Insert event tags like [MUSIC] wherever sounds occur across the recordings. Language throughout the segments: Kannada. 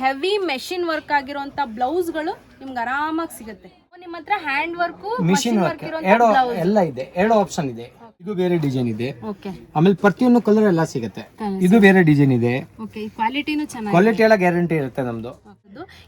ಹೆವಿ ಮೆಷಿನ್ ವರ್ಕ್ ಆಗಿರುವಂತ ಬ್ಲೌಸ್ಗಳು ನಿಮ್ಗೆ ಆರಾಮಾಗಿ ಸಿಗುತ್ತೆ. ನಿಮ್ಮ ಹತ್ರ ಹ್ಯಾಂಡ್ ವರ್ಕ್ ಮಿಷಿನ್ ವರ್ಕ್ ಎರಡು ಎಲ್ಲ ಇದೆ. ಎರಡು ಆಪ್ಷನ್ ಇದೆ. ಇದು ಬೇರೆ ಡಿಸೈನ್ ಇದೆ. ಆಮೇಲೆ ಪ್ರತಿಯೊಂದು ಕಲರ್ ಎಲ್ಲ ಸಿಗುತ್ತೆ. ಇದು ಬೇರೆ ಡಿಸೈನ್ ಇದೆ. ಓಕೆ ಕ್ವಾಲಿಟಿನೂ ಚೆನ್ನಾಗಿ ಕ್ವಾಲಿಟಿ ಎಲ್ಲ ಗ್ಯಾರಂಟಿ ಇರುತ್ತೆ ನಮ್ದು.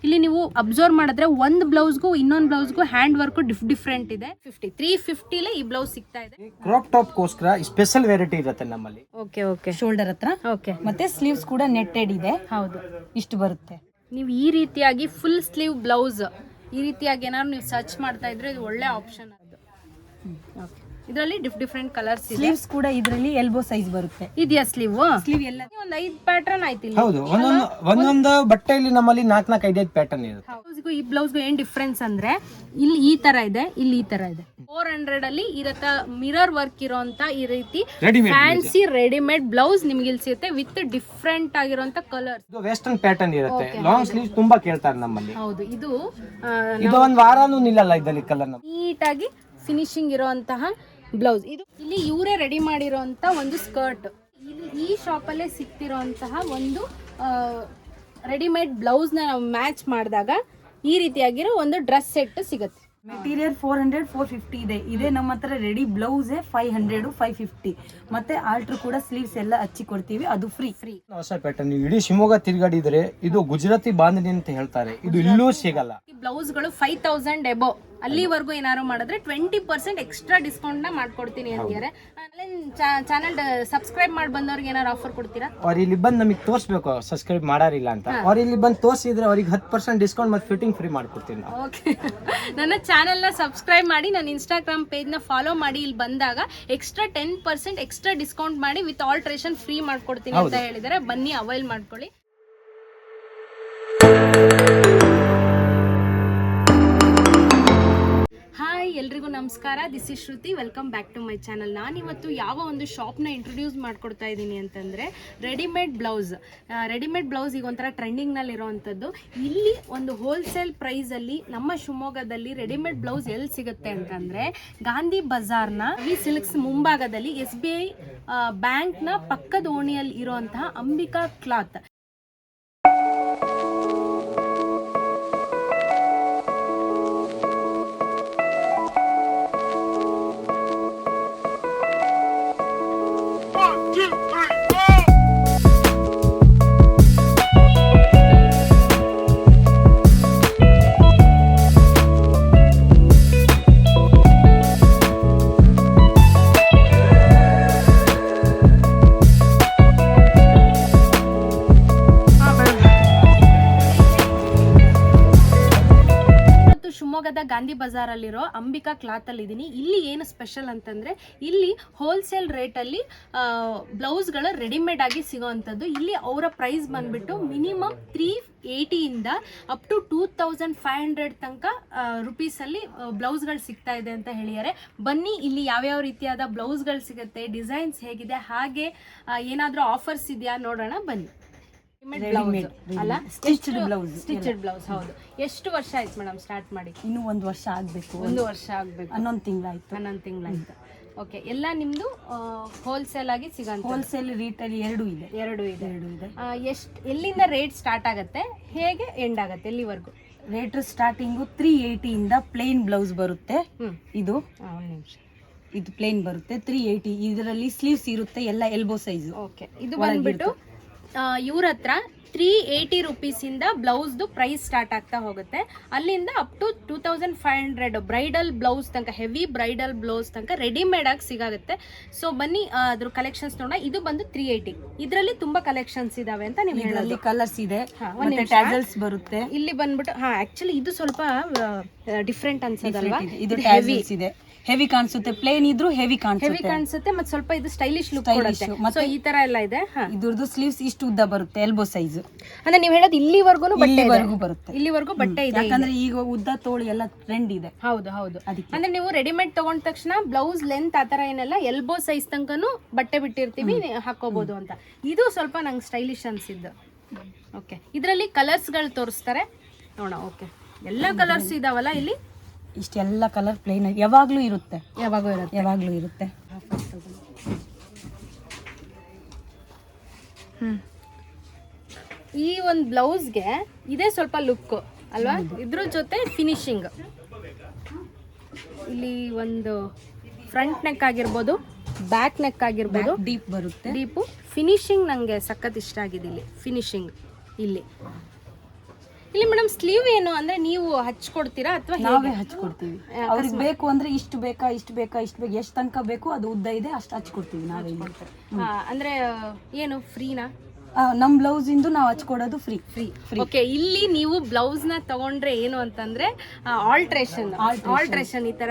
ಇಲ್ಲಿ ನೀವು ಅಬ್ಸರ್ವ್ ಮಾಡಿದ್ರೆ ಒಂದು ಬ್ಲೌಸ್ಗೂ ಇನ್ನೊಂದು ಬ್ಲೌಸ್ಗೂ ಹ್ಯಾಂಡ್ ವರ್ಕ್ ಡಿಫ್ ಡಿಫ್ರೆಂಟ್ ಇದೆ. ಫಿಫ್ಟಿ ತ್ರೀ ಫಿಫ್ಟಿಲೇ ಈ ಬ್ಲೌಸ್ ಸಿಗ್ತಾ ಇದೆ. ಕ್ರಾಪ್ ಟಾಪ್ ಗೋಸ್ಕರ ಸ್ಪೆಷಲ್ ವೆರೈಟಿ ಇರುತ್ತೆ ನಮ್ಮಲ್ಲಿ. ಓಕೆ ಓಕೆ ಶೋಲ್ಡರ್ ಹತ್ರ. ಓಕೆ ಮತ್ತೆ ಸ್ಲೀವ್ಸ್ ಕೂಡ ನೆಟ್ಟೆಡ್ ಇದೆ. ಹೌದು. ಇಷ್ಟು ಬರುತ್ತೆ. ನೀವು ಈ ರೀತಿಯಾಗಿ ಫುಲ್ ಸ್ಲೀವ್ ಬ್ಲೌಸ್ ಈ ರೀತಿಯಾಗಿ ಏನಾದ್ರು ನೀವು ಸರ್ಚ್ ಮಾಡ್ತಾ ಇದ್ರೆ ಇದು ಒಳ್ಳೆ ಆಪ್ಷನ್ ಅದು. ಓಕೆ ಇದರಲ್ಲಿ ಡಿಫ್ ಡಿಫ್ರೆಂಟ್ ಕಲರ್ಸ್ ಇದೆ. ಸ್ಲೀವ್ಸ್ ಕೂಡ ಇದರಲ್ಲಿ ಎಲ್ಬೋ ಸೈಜ್ ಬರುತ್ತೆ. ಇದೆಯಾ ಸ್ಲೀವ್ ಸ್ಲೀವ್ ಎಲ್ಲ ಒಂದ್ ಐದು ಪ್ಯಾಟರ್ನ್ ಆಯ್ತು ಇಲ್ಲಿ. ಹೌದು ಒಂದೊಂದು ಒಂದೊಂದು ಬಟ್ಟೆಯಲ್ಲಿ ನಮ್ಮಲ್ಲಿ ನಾಲ್ಕು ನಾಲ್ಕು ಐದೈದು ಪ್ಯಾಟರ್ನ್ ಇರುತ್ತೆ. ಬ್ಲೌಸ್ಗೂ ಈ ಬ್ಲೌಸ್ ಏನ್ ಡಿಫ್ರೆನ್ಸ್ ಅಂದ್ರೆ ಇಲ್ಲಿ ಈ ತರ ಇದೆ ಇಲ್ಲಿ ಈ ತರ ಇದೆ. ಫೋರ್ ಹಂಡ್ರೆಡ್ ಅಲ್ಲಿ ಇರತ್ತ ಮಿರರ್ ವರ್ಕ್ ಇರುವಂತ ಈ ರೀತಿ ಫ್ಯಾನ್ಸಿ ರೆಡಿಮೇಡ್ ಬ್ಲೌಸ್ ನಿಮ್ಗೆ ಇಲ್ಲಿ ಸಿಗುತ್ತೆ ವಿತ್ ಡಿಫ್ರೆಂಟ್ ಆಗಿರುವಂತ ಕಲರ್ಸ್ ಇದು ವೆಸ್ಟರ್ನ್ ಪ್ಯಾಟರ್ನ್ ಇರುತ್ತೆ. ಲಾಂಗ್ ಸ್ಲೀವ್ ತುಂಬಾ ಕೇಳ್ತಾರೆ ನಮ್ಮಲ್ಲಿ. ಹೌದು ಇದು ಇದು ಒಂದ್ ವಾರಾನು ನಿಲ್ಲಲ್ಲ ಇದರಲ್ಲಿ ಕಲರ್ ನೀಟ್ ಆಗಿ ಫಿನಿಶಿಂಗ್ ಇರುವಂತಹ ಬ್ಲೌಸ್. ಇದು ಇಲ್ಲಿ ಇವರೇ ರೆಡಿ ಮಾಡಿರೋಂತ ಒಂದು ಸ್ಕರ್ಟ್ ಇಲ್ಲಿ ಈ ಶಾಪಲ್ಲೇ ಸಿಕ್ತಿರುವಂತಹ ಒಂದು ರೆಡಿಮೇಡ್ ಬ್ಲೌಸ್ನ ನಾವು ಮ್ಯಾಚ್ ಮಾಡಿದಾಗ ಈ ರೀತಿಯಾಗಿರೋ ಒಂದು ಡ್ರೆಸ್ ಸೆಟ್ ಸಿಗುತ್ತೆ. Material four hundred four fifty ಇದೆ. ಇದೇ ನಮ್ಮ ಹತ್ರ ready blouse five hundred five fifty ಮತ್ತೆ ಆಲ್ಟ್ರ್ ಕೂಡ ಸ್ಲೀವ್ಸ್ ಎಲ್ಲ ಹಚ್ಚಿ ಕೊಡ್ತೀವಿ. ಅದು ಫ್ರೀ ಫ್ರೀ ಹೊಸ ಪ್ಯಾಟರ್ನ್ ನೀವು ಇಡೀ ಶಿವಮೊಗ್ಗ ತಿರುಗಾಡಿದ್ರೆ ಇದು ಗುಜರಾತಿ ಬಾಂಧನಿ ಅಂತ ಹೇಳ್ತಾರೆ. ಇದು ಇಲ್ಲೂ ಸಿಗಲ್ಲ. ಈ ಬ್ಲೌಸ್ಗಳು ಫೈವ್ ತೌಸಂಡ್ ಎಬೋ ಅಲ್ಲಿವರೆಗೂ ಏನಾದ್ರು ಮಾಡಿದ್ರೆ ಟ್ವೆಂಟಿ ಪರ್ಸೆಂಟ್ ಎಕ್ಸ್ಟ್ರಾ ಡಿಸ್ಕೌಂಟ್ನ ಮಾಡ್ಕೊಡ್ತೀನಿ ಅಂತಾರೆ ಚಾನಲ್ ಸಬ್ಸ್ಕ್ರೈಬ್ ಮಾಡಿ ಬಂದವ್ರಿಗೆ ಏನಾದ್ರು ಆಫರ್ ಕೊಡ್ತೀರಾ? ಅವ್ರ ಇಲ್ಲಿ ಬಂದು ನಮಗೆ ತೋರಿಸ್ಬೇಕು ಸಬ್ಸ್ಕ್ರೈಬ್ ಮಾಡಾರಿಲ್ಲ ಅಂತ. ಅವ್ರ ಇಲ್ಲಿ ಬಂದು ತೋರಿಸಿದ್ರೆ ಅವ್ರಿಗೆ ಹತ್ತು ಪರ್ಸೆಂಟ್ ಡಿಸ್ಕೌಂಟ್ ಮತ್ತೆ ಫಿಟ್ಟಿಂಗ್ ಫ್ರೀ ಮಾಡ್ಕೊಡ್ತೀನಿ ಓಕೆ. ನನ್ನ ಚಾನೆಲ್ನ ಸಬ್ಸ್ಕ್ರೈಬ್ ಮಾಡಿ ನನ್ನ ಇನ್ಸ್ಟಾಗ್ರಾಮ್ ಪೇಜ್ನ ಫಾಲೋ ಮಾಡಿ ಇಲ್ಲಿ ಬಂದಾಗ extra ten percent extra discount ಮಾಡಿ ವಿತ್ ಆಲ್ಟ್ರೇಷನ್ ಫ್ರೀ ಮಾಡ್ಕೊಡ್ತೀನಿ ಅಂತ ಹೇಳಿದ್ದಾರೆ. ಬನ್ನಿ ಅವೈಲ್ ಮಾಡ್ಕೊಳ್ಳಿ. ಎಲ್ರಿಗೂ ನಮಸ್ಕಾರ. This is Shruti welcome back to my channel ನಾನಿವತ್ತು ಯಾವ ಒಂದು ಶಾಪ್ನ ಇಂಟ್ರೊಡ್ಯೂಸ್ ಮಾಡ್ಕೊಡ್ತಾ ಇದ್ದೀನಿ ಅಂತಂದರೆ ರೆಡಿಮೇಡ್ ಬ್ಲೌಸ್ ರೆಡಿಮೇಡ್ ಬ್ಲೌಸ್ ಈಗ ಒಂಥರ ಟ್ರೆಂಡಿಂಗ್ನಲ್ಲಿ ಇರೋವಂಥದ್ದು ಇಲ್ಲಿ ಒಂದು ಹೋಲ್ಸೇಲ್ ಪ್ರೈಸಲ್ಲಿ ನಮ್ಮ ಶಿವಮೊಗ್ಗದಲ್ಲಿ ರೆಡಿಮೇಡ್ ಬ್ಲೌಸ್ ಎಲ್ಲಿ ಸಿಗುತ್ತೆ ಅಂತಂದರೆ ಗಾಂಧಿ ಬಜಾರ್ನ ಈ ಸಿಲ್ಕ್ಸ್ ಮುಂಭಾಗದಲ್ಲಿ ಎಸ್ ಬಿ ಐ ಬ್ಯಾಂಕ್ನ ಪಕ್ಕದ ಓಣಿಯಲ್ಲಿ ಇರೋವಂತಹ ಅಂಬಿಕಾ ಕ್ಲಾತ್. ಗಾಂಧಿ ಬಜಾರಲ್ಲಿರೋ ಅಂಬಿಕಾ ಕ್ಲಾತಲ್ಲಿ ಇದ್ದೀನಿ ಇಲ್ಲಿ ಏನು ಸ್ಪೆಷಲ್ ಅಂತಂದರೆ, ಇಲ್ಲಿ ಹೋಲ್ಸೇಲ್ ರೇಟಲ್ಲಿ ಬ್ಲೌಸ್ಗಳು ರೆಡಿಮೇಡ್ ಆಗಿ ಸಿಗೋವಂಥದ್ದು ಇಲ್ಲಿ ಅವರ ಪ್ರೈಸ್ ಬಂದ್ಬಿಟ್ಟು minimum three ಏಯ್ಟಿಯಿಂದ up to two thousand five hundred ತನಕ ರುಪೀಸಲ್ಲಿ ಬ್ಲೌಸ್ಗಳು ಸಿಗ್ತಾ ಇದೆ ಅಂತ ಹೇಳಿದ್ದಾರೆ. ಬನ್ನಿ, ಇಲ್ಲಿ ಯಾವ್ಯಾವ ರೀತಿಯಾದ ಬ್ಲೌಸ್ಗಳು ಸಿಗುತ್ತೆ ಡಿಸೈನ್ಸ್ ಹೇಗಿದೆ, ಹಾಗೆ ಏನಾದರೂ ಆಫರ್ಸ್ ಇದೆಯಾ ನೋಡೋಣ, ಬನ್ನಿ. ಅಲ್ಲ? Blouse. ಸ್ಟಿಚೆಡ್ ಬ್ಲೌಸ್ ಹೌದು. ಎಷ್ಟು ವರ್ಷ ಆಯ್ತು ಮೇಡಮ್ ಸ್ಟಾರ್ಟ್ ಮಾಡಿ? ಇನ್ನು ಒಂದು ವರ್ಷ ಆಗ್ಬೇಕು. ಒಂದು ವರ್ಷ ಆಗ್ಬೇಕು. ಹನ್ನೊಂದು ತಿಂಗಳಾಯ್ತು. ಹನ್ನೊಂದು ತಿಂಗಳಾಯ್ತು. ಓಕೆ ಎಲ್ಲ ನಿಮ್ದು ಹೋಲ್ಸೇಲ್ ಆಗಿ ಸಿಗಂತ ಹೋಲ್ಸೇಲ್ ರೀಟೇಲ್ ಎರಡು ಇದೆ. ಎರಡು ಇದೆ. ಎರಡು ಇದೆ. ಎಷ್ಟು ಎಲ್ಲಿಂದ ರೇಟ್ ಸ್ಟಾರ್ಟ್ ಆಗುತ್ತೆ? ಹೇಗೆ ಎಂಡ್ ಆಗುತ್ತೆ? ಎಲ್ಲಿವರೆಗೂ? ರೇಟ್ ಸ್ಟಾರ್ಟಿಂಗು ತ್ರೀ ಏಯ್ಟಿಯಿಂದ ಪ್ಲೇನ್ ಬ್ಲೌಸ್ ಬರುತ್ತೆ. ಇದು ಒಂದು ನಿಮಿಷ. ಇದು ಪ್ಲೇನ್ ಬರುತ್ತೆ. ತ್ರೀ ಏಯ್ಟಿ ಇದರಲ್ಲಿ ಸ್ಲೀವ್ಸ್ ಇರುತ್ತೆ ಎಲ್ಲ ಎಲ್ಬೋ ಸೈಜ್ ಓಕೆ ಇದು ಬಂದ್ಬಿಟ್ಟು ಇವ್ರ ಹತ್ರ ತ್ರೀ ಏಯ್ಟಿ ರುಪೀಸಿಂದ ಬ್ಲೌಸ್ದು ಪ್ರೈಸ್ ಸ್ಟಾರ್ಟ್ ಆಗ್ತಾ ಹೋಗುತ್ತೆ. ಅಲ್ಲಿಂದ up to two thousand five hundred bridal blouse ತನಕ ಹೆವಿ ಬ್ರೈಡಲ್ ಬ್ಲೌಸ್ ತನಕ ರೆಡಿಮೇಡ್ ಆಗಿ ಸಿಗಾಗುತ್ತೆ. ಸೊ ಬನ್ನಿ ಅದ್ರ ಕಲೆಕ್ಷನ್ಸ್ ನೋಡೋಣ. ಇದು ಬಂದು ತ್ರೀ ಏಯ್ಟಿ ಇದರಲ್ಲಿ ತುಂಬಾ ಕಲೆಕ್ಷನ್ಸ್ ಇದಾವೆ ಅಂತ ನೀವು ಹೇಳೋದು. ಕಲರ್ಸ್ ಇದೆ. ಬರುತ್ತೆ. ಇಲ್ಲಿ ಬಂದ್ಬಿಟ್ಟು ಹಾ ಆಕ್ಚುಲಿ ಇದು ಸ್ವಲ್ಪ ಡಿಫ್ರೆಂಟ್ ಅನ್ಸೋದಲ್ವಾ? ಇದು. ಟ್ಯಾಸಲ್ಸ್ ಇದೆ. ಹೆವಿ ಕಾಣಿಸುತ್ತೆ ಪ್ಲೇನ್ ಇದ್ರೂ ಹೆವಿ ಹೆವಿ ಕಾಣಿಸುತ್ತೆ ಕಾಣಿಸುತ್ತೆ ಮತ್ತೆ ಸ್ವಲ್ಪ ಇದು ಸ್ಟೈಲಿಶ್ ಲುಕ್ Stylish. ಕೊಡುತ್ತೆ. ಮತ್ತೆ- ಸೊ ಈ ತರ ಎಲ್ಲ ಇದೆ ಹಾ. ಇದ್ರದ್ದು ಸ್ಲೀವ್ಸ್ ಇಷ್ಟು ಉದ್ದ ಬರುತ್ತೆ ಎಲ್ಬೋ ಸೈಜ್ ಅಂದ್ರೆ ನೀವು ಹೇಳೋದು ಇಲ್ಲಿವರೆಗೂ ಬಟ್ಟೆ ಇದೆ. ಇಲ್ಲಿವರೆಗೂ ಬರುತ್ತೆ. ಇಲ್ಲಿವರೆಗೂ ಬಟ್ಟೆ ಇದೆ ಯಾಕಂದ್ರೆ ಈಗ ಉದ್ದ ತೋಳು ಎಲ್ಲ ಟ್ರೆಂಡ್ ಇದೆ. ಹೌದು ಹೌದು. ಅದಕ್ಕೆ. ಅಂದ್ರೆ ನೀವು ರೆಡಿಮೇಡ್ ತಗೊಂಡ ತಕ್ಷಣ ಬ್ಲೌಸ್ ಲೆಂತ್ ಆತರ ಏನೆಲ್ಲ ಎಲ್ಬೋ ಸೈಜ್ ತನಕನು ಬಟ್ಟೆ ಬಿಟ್ಟಿರ್ತೀವಿ ನೀ- ಹಾಕೋಬಹುದು ಅಂತ. ಇದು ಸ್ವಲ್ಪ ನಂಗೆ ಸ್ಟೈಲಿಶ್ ಅನ್ಸಿದ್ದು. ಓಕೆ ಇದರಲ್ಲಿ ಕಲರ್ಸ್ಗಳು ತೋರಿಸ್ತಾರೆ. ನೋಡೋಣ ಓಕೆ ಎಲ್ಲ ಕಲರ್ಸ್ ಇದಾವಲ್ಲ ಇಲ್ಲಿ? ಇಷ್ಟೆಲ್ಲ ಕಲರ್ ಪ್ಲೇನ್ ಯಾವಾಗಲೂ ಇರುತ್ತೆ. ಯಾವಾಗೂ ಇರುತ್ತೆ. ಯಾವಾಗಲೂ ಇರುತ್ತೆ. ಈ ಒಂದು ಬ್ಲೌಸ್ಗೆ ಇದೇ ಸ್ವಲ್ಪ ಲುಕ್ ಅಲ್ವಾ? ಇದ್ರ ಜೊತೆ ಫಿನಿಶಿಂಗ್ ಇಲ್ಲಿ ಒಂದು ಫ್ರಂಟ್ ನೆಕ್ ಆಗಿರ್ಬೋದು ಬ್ಯಾಕ್ ನೆಕ್ ಆಗಿರ್ಬೋದು. ಡೀಪ್ ಬರುತ್ತೆ. ಡೀಪು ಫಿನಿಶಿಂಗ್ ನನಗೆ ಸಖತ್ ಇಷ್ಟ ಆಗಿದೆ ಇಲ್ಲಿ. ಫಿನಿಶಿಂಗ್ ಇಲ್ಲಿ. ಇಲ್ಲಿ ಮೇಡಮ್ ಸ್ಲೀವ್ ಏನು ಅಂದ್ರೆ ನೀವು ಹಚ್ಕೊಡ್ತೀರಾ ಅಥವಾ ನಾವೇ ಹಚ್ಕೊಡ್ತೀವಿ. ಅವ್ರಿಗೆ ಬೇಕು ಅಂದ್ರೆ ಇಷ್ಟು ಬೇಕಾ ಇಷ್ಟು ಬೇಕಾ ಇಷ್ಟು ಬೇಕು ಎಷ್ಟು ತನಕ ಬೇಕು ಅದು ಉದ್ದ ಇದೆ ಅಷ್ಟು ಹಚ್ಕೊಡ್ತೀವಿ ನಾವೇ ಅಂದ್ರೆ ಏನು ಫ್ರೀನಾ? ನಮ್ಮ ನಮ್ ಬ್ಲೌಸ್ ಇಂದು ನಾವು ಹಚ್ಕೊಡೋದು ಫ್ರೀ. ಫ್ರೀ. ಫ್ರೀ. ಓಕೆ ಇಲ್ಲಿ ನೀವು ಬ್ಲೌಸ್ನ ತಗೊಂಡ್ರೆ ಏನು ಅಂತಂದ್ರೆ ಆಲ್ಟ್ರೇಷನ್ ಆಲ್ಟ್ರೇಷನ್ ಈ ತರ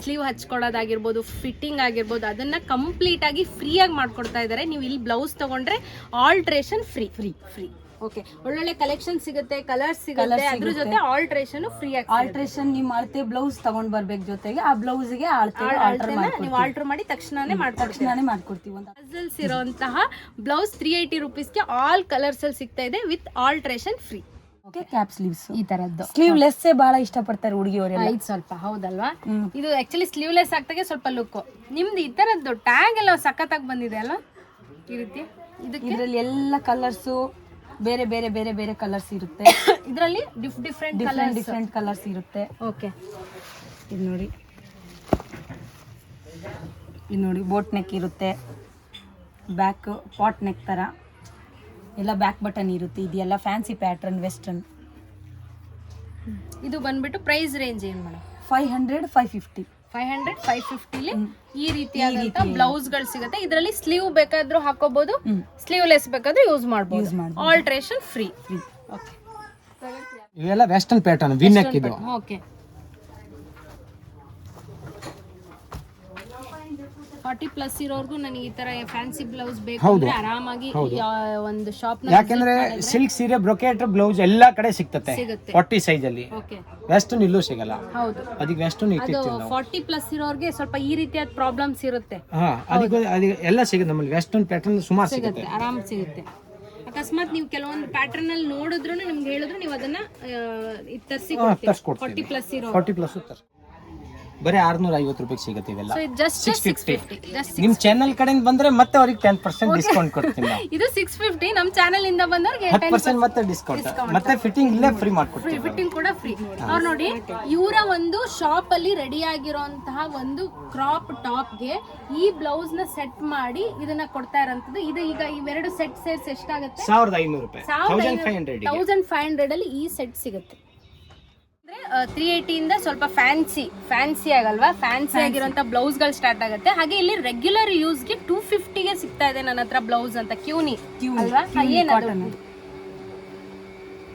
ಸ್ಲೀವ್ ಹಚ್ಕೊಳ್ಳೋದಾಗಿರ್ಬೋದು ಫಿಟ್ಟಿಂಗ್ ಆಗಿರ್ಬೋದು ಅದನ್ನ ಕಂಪ್ಲೀಟ್ ಆಗಿ ಫ್ರೀ ಆಗಿ ಮಾಡ್ಕೊಡ್ತಾ ಇದ್ದಾರೆ ನೀವು ಇಲ್ಲಿ ಬ್ಲೌಸ್ ತಗೊಂಡ್ರೆ alteration free free free okay ಒಳ್ಳೊಳ್ಳೆ ಕಲೆಕ್ಷನ್ ಸಿಗುತ್ತೆ ಕಲರ್ಸ್ ಸಿಗುತ್ತೆ. ಅದ್ರ ಜೊತೆ ಆಲ್ಟ್ರೇಷನ್ ಫ್ರೀ ಆಗಿ ಆಲ್ಟ್ರೇಷನ್ ನೀವು ಅಳತೆ ಬ್ಲೌಸ್ ತಗೊಂಡ್ ಬರ್ಬೇಕು ಜೊತೆಗೆ ಆ ಬ್ಲೌಸ್ಗೆ ಅಳತೆ ಆಲ್ಟರ್ ಅಳತೆನ ನೀವು ಆಲ್ಟರ್ ಮಾಡಿ ತಕ್ಷಣನೇ ಮಾಡ್ಕೊಡ್ತೀವಿ ತಕ್ಷಣನೇ ಮಾಡ್ಕೊಡ್ತೀವಿ ಒಂದು ಪಜಲ್ಸ್ ಇರುವಂತಹ ಬ್ಲೌಸ್ ತ್ರೀ ಏಯ್ಟಿ ರುಪೀಸ್ಗೆ ಆಲ್ ಕಲರ್ಸ್ ಅಲ್ಲಿ ಸಿಗ್ತಾ ಇದೆ with alteration free okay cap sleeves ಈ ತರದ್ದು. ಸ್ಲೀವ್ ಲೆಸ್ ಬಹಳ ಇಷ್ಟಪಡ್ತಾರೆ ಹುಡುಗಿಯವರೆಲ್ಲ. ಇದು ಸ್ವಲ್ಪ ಹೌದಲ್ವಾ? ಹ್ಮ್. ಇದು ಆಕ್ಚುಲಿ ಸ್ಲೀವ್ಲೆಸ್ ಆಗ್ತಾಗೆ ಸ್ವಲ್ಪ ಲುಕ್ ನಿಮ್ದು ಈ ತರದ್ದು ಟ್ಯಾಗ್ ಎಲ್ಲ ಸಖತ್ತಾಗಿ ಬಂದಿದೆ ಅಲ್ಲ ಈ ರೀತಿ? ಇದಕ್ಕೆ? ಇದ್ರಲ್ಲಿ ಎಲ್ಲ ಕಲರ್ಸ್ ಬೇರೆ ಬೇರೆ ಬೇರೆ ಬೇರೆ ಕಲರ್ಸ್ ಇರುತ್ತೆ. ಇದರಲ್ಲಿ diff different different different colours ಇರುತ್ತೆ. ಓಕೆ ಇದು ನೋಡಿ. ಇದು ನೋಡಿ ಬೋಟ್ ನೆಕ್ ಇರುತ್ತೆ. ಬ್ಯಾಕ್ ಪಾಟ್ ನೆಕ್ ಥರ ಎಲ್ಲ ಬ್ಯಾಕ್ ಬಟನ್ ಇರುತ್ತೆ. ಇದೆಲ್ಲ ಫ್ಯಾನ್ಸಿ ಪ್ಯಾಟ್ರನ್ ವೆಸ್ಟರ್ನ್ ಇದು ಬಂದ್ಬಿಟ್ಟು ಪ್ರೈಸ್ ರೇಂಜ್ ಏನು madam? Five hundred five fifty five hundred five ಫಿಫ್ಟಿಲಿ ಈ ರೀತಿಯಾದಂತ ಬ್ಲೌಸ್ಗಳು ಸಿಗುತ್ತೆ. ಇದರಲ್ಲಿ ಸ್ಲೀವ್ ಬೇಕಾದ್ರೂ ಹಾಕೋಬಹುದು ಸ್ಲೀವ್ಲೆಸ್ ಬೇಕಾದ್ರೂ ಯೂಸ್ ಮಾಡಬಹುದು. ಆಲ್ಟ್ರೇಷನ್ ಫ್ರೀ ಇವೆಲ್ಲ ವೆಸ್ಟರ್ನ್ ಪ್ಯಾಟರ್ನ್ ವಿನ್ ಇದು. ಓಕೆ ಫಾರ್ಟಿ ಪ್ಲಸ್ ಇರೋರ್ಗು ನನಗೆ ಈ ತರ ಫ್ಯಾನ್ಸಿ ಬ್ಲೌಸ್ ಬೇಕು ಅಂದ್ರೆ ಆರಾಮಾಗಿ ಯಾ- ಒಂದು ಶಾಪ್ನ ಯಾಕೆಂದ್ರೆ ಸಿಲ್ಕ್ ಸೀರೆ ಬ್ರೊಕೇಟ್ ಬ್ಲೌಸ್ ಎಲ್ಲಾ ಕಡೆ ಸಿಗ್ತತೆ. ಸಿಗುತ್ತೆ. ಫಾರ್ಟಿ ಸೈಜ್ ಅಲ್ಲಿ. ಓಕೆ ವೆಸ್ಟರ್ನ್ ಇಲ್ಲೂ ಸಿಗಲ್ಲ. ಹೌದು. ಅದಕ್ಕೆ ವೆಸ್ಟರ್ನ್ ಅದು ಇಟ್ಟಿರ್ತೀವಿ ನಾವು. ಫಾರ್ಟಿ ಪ್ಲಸ್ ಇರೋರ್ಗೆ ಸ್ವಲ್ಪ ಈ ರೀತಿಯಾದ ಪ್ರಾಬ್ಲಮ್ಸ್ ಇರುತ್ತೆ. ಹಾ ಅದಕ್ಕೆ ಅದಕ್ಕೆ ಎಲ್ಲ ಸಿಗುತ್ತೆ ನಮ್ಮಲ್ಲಿ. ವೆಸ್ಟರ್ನ್ ಪ್ಯಾಟರ್ನ್ ಸುಮಾರು ಸಿಗುತ್ತೆ ಸಿಗುತ್ತೆ. ಆರಾಮ್ ಸಿಗುತ್ತೆ. ಅಕಸ್ಮಾತ್ ನೀವು ಕೆಲವೊಂದು ಪ್ಯಾಟರ್ನ್ ಅಲ್ಲಿ ನೋಡಿದ್ರು ನಿಮ್ಗೆ ಹೇಳಿದ್ರು ನೀವು ಅದನ್ನ ತರಿಸಿ ತರ್ಸ್ಕೊಡ್ತೀವಿ ಫಾರ್ಟಿ ಪ್ಲಸ್ ಇರೋ ಫಾರ್ಟಿ ಪ್ಲಸ್ ಬರೀ ಆರ್ನೂರ ಐವತ್ತು ರೂಪಾಯಿ ಸಿಗುತ್ತೆ ಇವೆಲ್ಲ ಸಿಕ್ಸ್ ಫಿಫ್ಟಿ ನಿಮ್ ಚಾನಲ್ ಕಡೆಯಿಂದ ಬಂದ್ರೆ ಮತ್ತೆ ಅವ್ರಿಗೆ ಟೆನ್ ಪರ್ಸೆಂಟ್ ಡಿಸ್ಕೌಂಟ್ ಕೊಡ್ತೀನಿ ನಾವು. [LAUGHS] ಇದು ಸಿಕ್ಸ್ ಫಿಫ್ಟಿ ನಮ್ಮ ಚಾನಲ್ ಇಂದ ಬಂದವ್ರಿಗೆ ಹತ್ತು ಪರ್ಸೆಂಟ್ ಮತ್ತೆ ಡಿಸ್ಕೌಂಟ್ ಮತ್ತೆ ಫಿಟ್ಟಿಂಗ್ ಇಲ್ಲೇ ಫ್ರೀ ಮಾಡ್ಕೊಡ್ತೀವಿ ಫಿಟ್ಟಿಂಗ್ ಕೂಡ ಫ್ರೀ ಅವ್ರು ನೋಡಿ ಇವರ ಒಂದು ಶಾಪ್ ಅಲ್ಲಿ ರೆಡಿ ಆಗಿರೋಂತಹ ಒಂದು ಕ್ರಾಪ್ ಟಾಪ್ಗೆ ಈ ಬ್ಲೌಸ್ನ ಸೆಟ್ ಮಾಡಿ ಇದನ್ನ ಕೊಡ್ತಾ ಇರೋಂಥದ್ದು. ಇದು ಈಗ ಇವೆರಡು ಸೆಟ್ ಸೇರ್ಸ್ ಎಷ್ಟಾಗುತ್ತೆ? ಸಾವಿರದ ಐನೂರು ರೂಪಾಯಿ. ತೌಸಂಡ್ ಫೈವ್ ಹಂಡ್ರೆಡ್ ಅಲ್ಲಿ ಈ ಸೆಟ್ ಸಿಗುತ್ತೆ. ಅಂದ್ರೆ ತ್ರೀ ಇಂದ ಸ್ವಲ್ಪ ಫ್ಯಾನ್ಸಿ ಫ್ಯಾನ್ಸಿ ಆಗಲ್ವಾ? ಫ್ಯಾನ್ಸಿ ಆಗಿರುವಂತ ಬ್ಲೌಸ್ಗಳು ಸ್ಟಾರ್ಟ್ ಆಗುತ್ತೆ. ಹಾಗೆ ಇಲ್ಲಿ ರೆಗ್ಯುಲರ್ ಯೂಸ್ಗೆ ಟೂ ಗೆ ಸಿಗ್ತಾ ಇದೆ ನನ್ನ ಹತ್ರ ಬ್ಲೌಸ್ ಅಂತ ಕ್ಯೂನಿ. ಅಲ್ವಾ? ಏನದು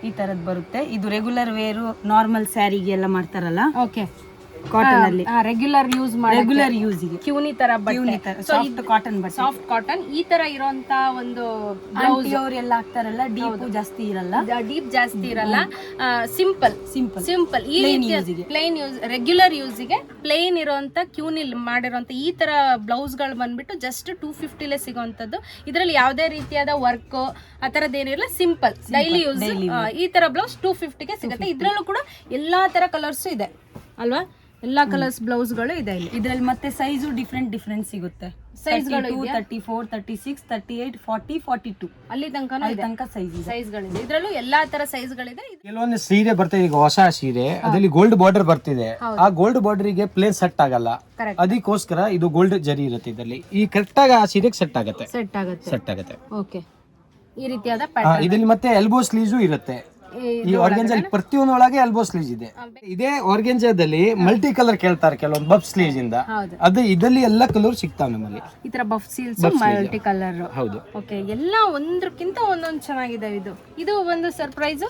ಈ ತರದ್ ಬರುತ್ತೆ. ಇದು ರೆಗ್ಯುಲರ್ ವೇರು ನಾರ್ಮಲ್ ಸ್ಯಾರಿಗೆ ಎಲ್ಲ ಮಾಡ್ತಾರಲ್ಲ? ಓಕೆ ಕಾಟನ್ ಅಲ್ಲಿ. ರೆಗ್ಯುಲರ್ ಯೂಸ್ ರೆಗ್ಯುಲರ್ ಯೂಸ್ಗೆ ಕ್ಯೂನಿ ತರ ಬಟ್ಟೆ. ಸಾಫ್ಟ್ ಕಾಟನ್ ಬಟ್ಟೆ. ಸಾಫ್ಟ್ ಕಾಟನ್ ಈ ತರ ಇರುವಂತ ಒಂದು ಬ್ಲೌಸ್ ಅವರೆಲ್ಲ ಹಾಕ್ತಾರಲ್ಲ ಡೀಪ್ ಜಾಸ್ತಿ ಇರಲ್ಲ? ಡೀಪ್ ಜಾಸ್ತಿ ಇರಲ್ಲ. ಸಿಂಪಲ್ ಸಿಂಪಲ್ ಸಿಂಪಲ್ ಈ ರೀತಿಯ ಪ್ಲೇನ್ ಯೂಸ್ ರೆಗ್ಯುಲರ್ ಯೂಸಿಗೆ ಪ್ಲೇನ್ ಇರುವಂತ ಕ್ಯೂನಿಲ್ ಮಾಡಿರುವಂತ ಈ ತರ ಬ್ಲೌಸ್ಗಳು ಬಂದ್ಬಿಟ್ಟು ಜಸ್ಟ್ ಟೂ ಫಿಫ್ಟಿಲೇ ಸಿಗುವಂತದ್ದು ಇದರಲ್ಲಿ ಯಾವುದೇ ರೀತಿಯಾದ ವರ್ಕ್ ಆ ತರದ್ ಏನಿರಲ್ಲ ಸಿಂಪಲ್ ಡೈಲಿ ಯೂಸ್ ಈ ತರ ಬ್ಲೌಸ್ ಟೂ ಫಿಫ್ಟಿಗೆ ಸಿಗುತ್ತೆ. ಇದ್ರಲ್ಲೂ ಕೂಡ ಎಲ್ಲಾ ತರ ಕಲರ್ಸ್ ಇದೆ. ಅಲ್ವಾ? ಎಲ್ಲಾ ಕಲರ್ಸ್ ಬ್ಲೌಸ್ಗಳು ಇದೆ ಇಲ್ಲಿ. ಇದ್ರಲ್ಲಿ ಮತ್ತೆ ಸೈಜು ಡಿಫ್ರೆಂಟ್ ಡಿಫ್ರೆಂಟ್ ಸಿಗುತ್ತೆ. Size two thirty four thirty six thirty eight forty forty two ಅಲ್ಲಿ ತನಕ ಅಲ್ಲಿ ತನಕ ಸೈಜ್ ಇದೆ. ಸೈಜ್ ಗಳಿದೆ ಇದ್ರಲ್ಲೂ ಎಲ್ಲಾ ತರ ಸೈಜ್ ಗಳಿದೆ ಕೆಲವೊಂದು ಸೀರೆ ಬರ್ತಿದೆ ಈಗ ಹೊಸ ಸೀರೆ. ಅದರಲ್ಲಿ ಗೋಲ್ಡ್ ಬಾರ್ಡರ್ ಬರ್ತಿದೆ. ಆ ಗೋಲ್ಡ್ ಬಾರ್ಡರ್ಗೆ ಪ್ಲೇನ್ ಸೆಟ್ ಆಗಲ್ಲ. ಅದಕ್ಕೋಸ್ಕರ ಇದು ಗೋಲ್ಡ್ ಜರಿ ಇರುತ್ತೆ ಇದರಲ್ಲಿ. ಈ ಕರೆಕ್ಟ್ ಆಗಿ ಆ ಸೀರೆಗೆ ಸೆಟ್ ಆಗುತ್ತೆ. ಸೆಟ್ ಆಗುತ್ತೆ. ಸೆಟ್ ಆಗುತ್ತೆ. ಓಕೆ ಈ ರೀತಿಯಾದ ಇದರಲ್ಲಿ ಮತ್ತೆ ಎಲ್ಬೋ ಸ್ಲೀವ್ಸು ಇರುತ್ತೆ. ಈ ಆರ್ಗೆಂಜಲ್ಲಿ ಪ್ರತಿಯೊಂದು ಒಳಗೆ ಎಲ್ಬೋ ಸ್ಲೀವ್ಸ್ ಇದೆ. ಇದೇ ಆರ್ಗೆಂಜಾದಲ್ಲಿ ಮಲ್ಟಿ ಕಲರ್ ಕೇಳ್ತಾರೆ ಕೆಲವೊಂದು ಬಫ್ ಸ್ಲೀವ್ಸ್ ಇಂದ. ಅದು ಇದರಲ್ಲಿ ಎಲ್ಲ ಕಲರ್ ಸಿಗ್ತಾವ ನಮ್ಮಲ್ಲಿ. ಈ ತರ ಬಫ್ ಸೀಲ್ಸ್ ಮಲ್ಟಿ ಕಲರ್ ಹೌದು. ಓಕೆ ಎಲ್ಲ ಒಂದ್ರಕ್ಕಿಂತ ಒಂದೊಂದು ಚೆನ್ನಾಗಿದೆ ಇದು. ಇದು ಒಂದು ಸರ್ಪ್ರೈಸ್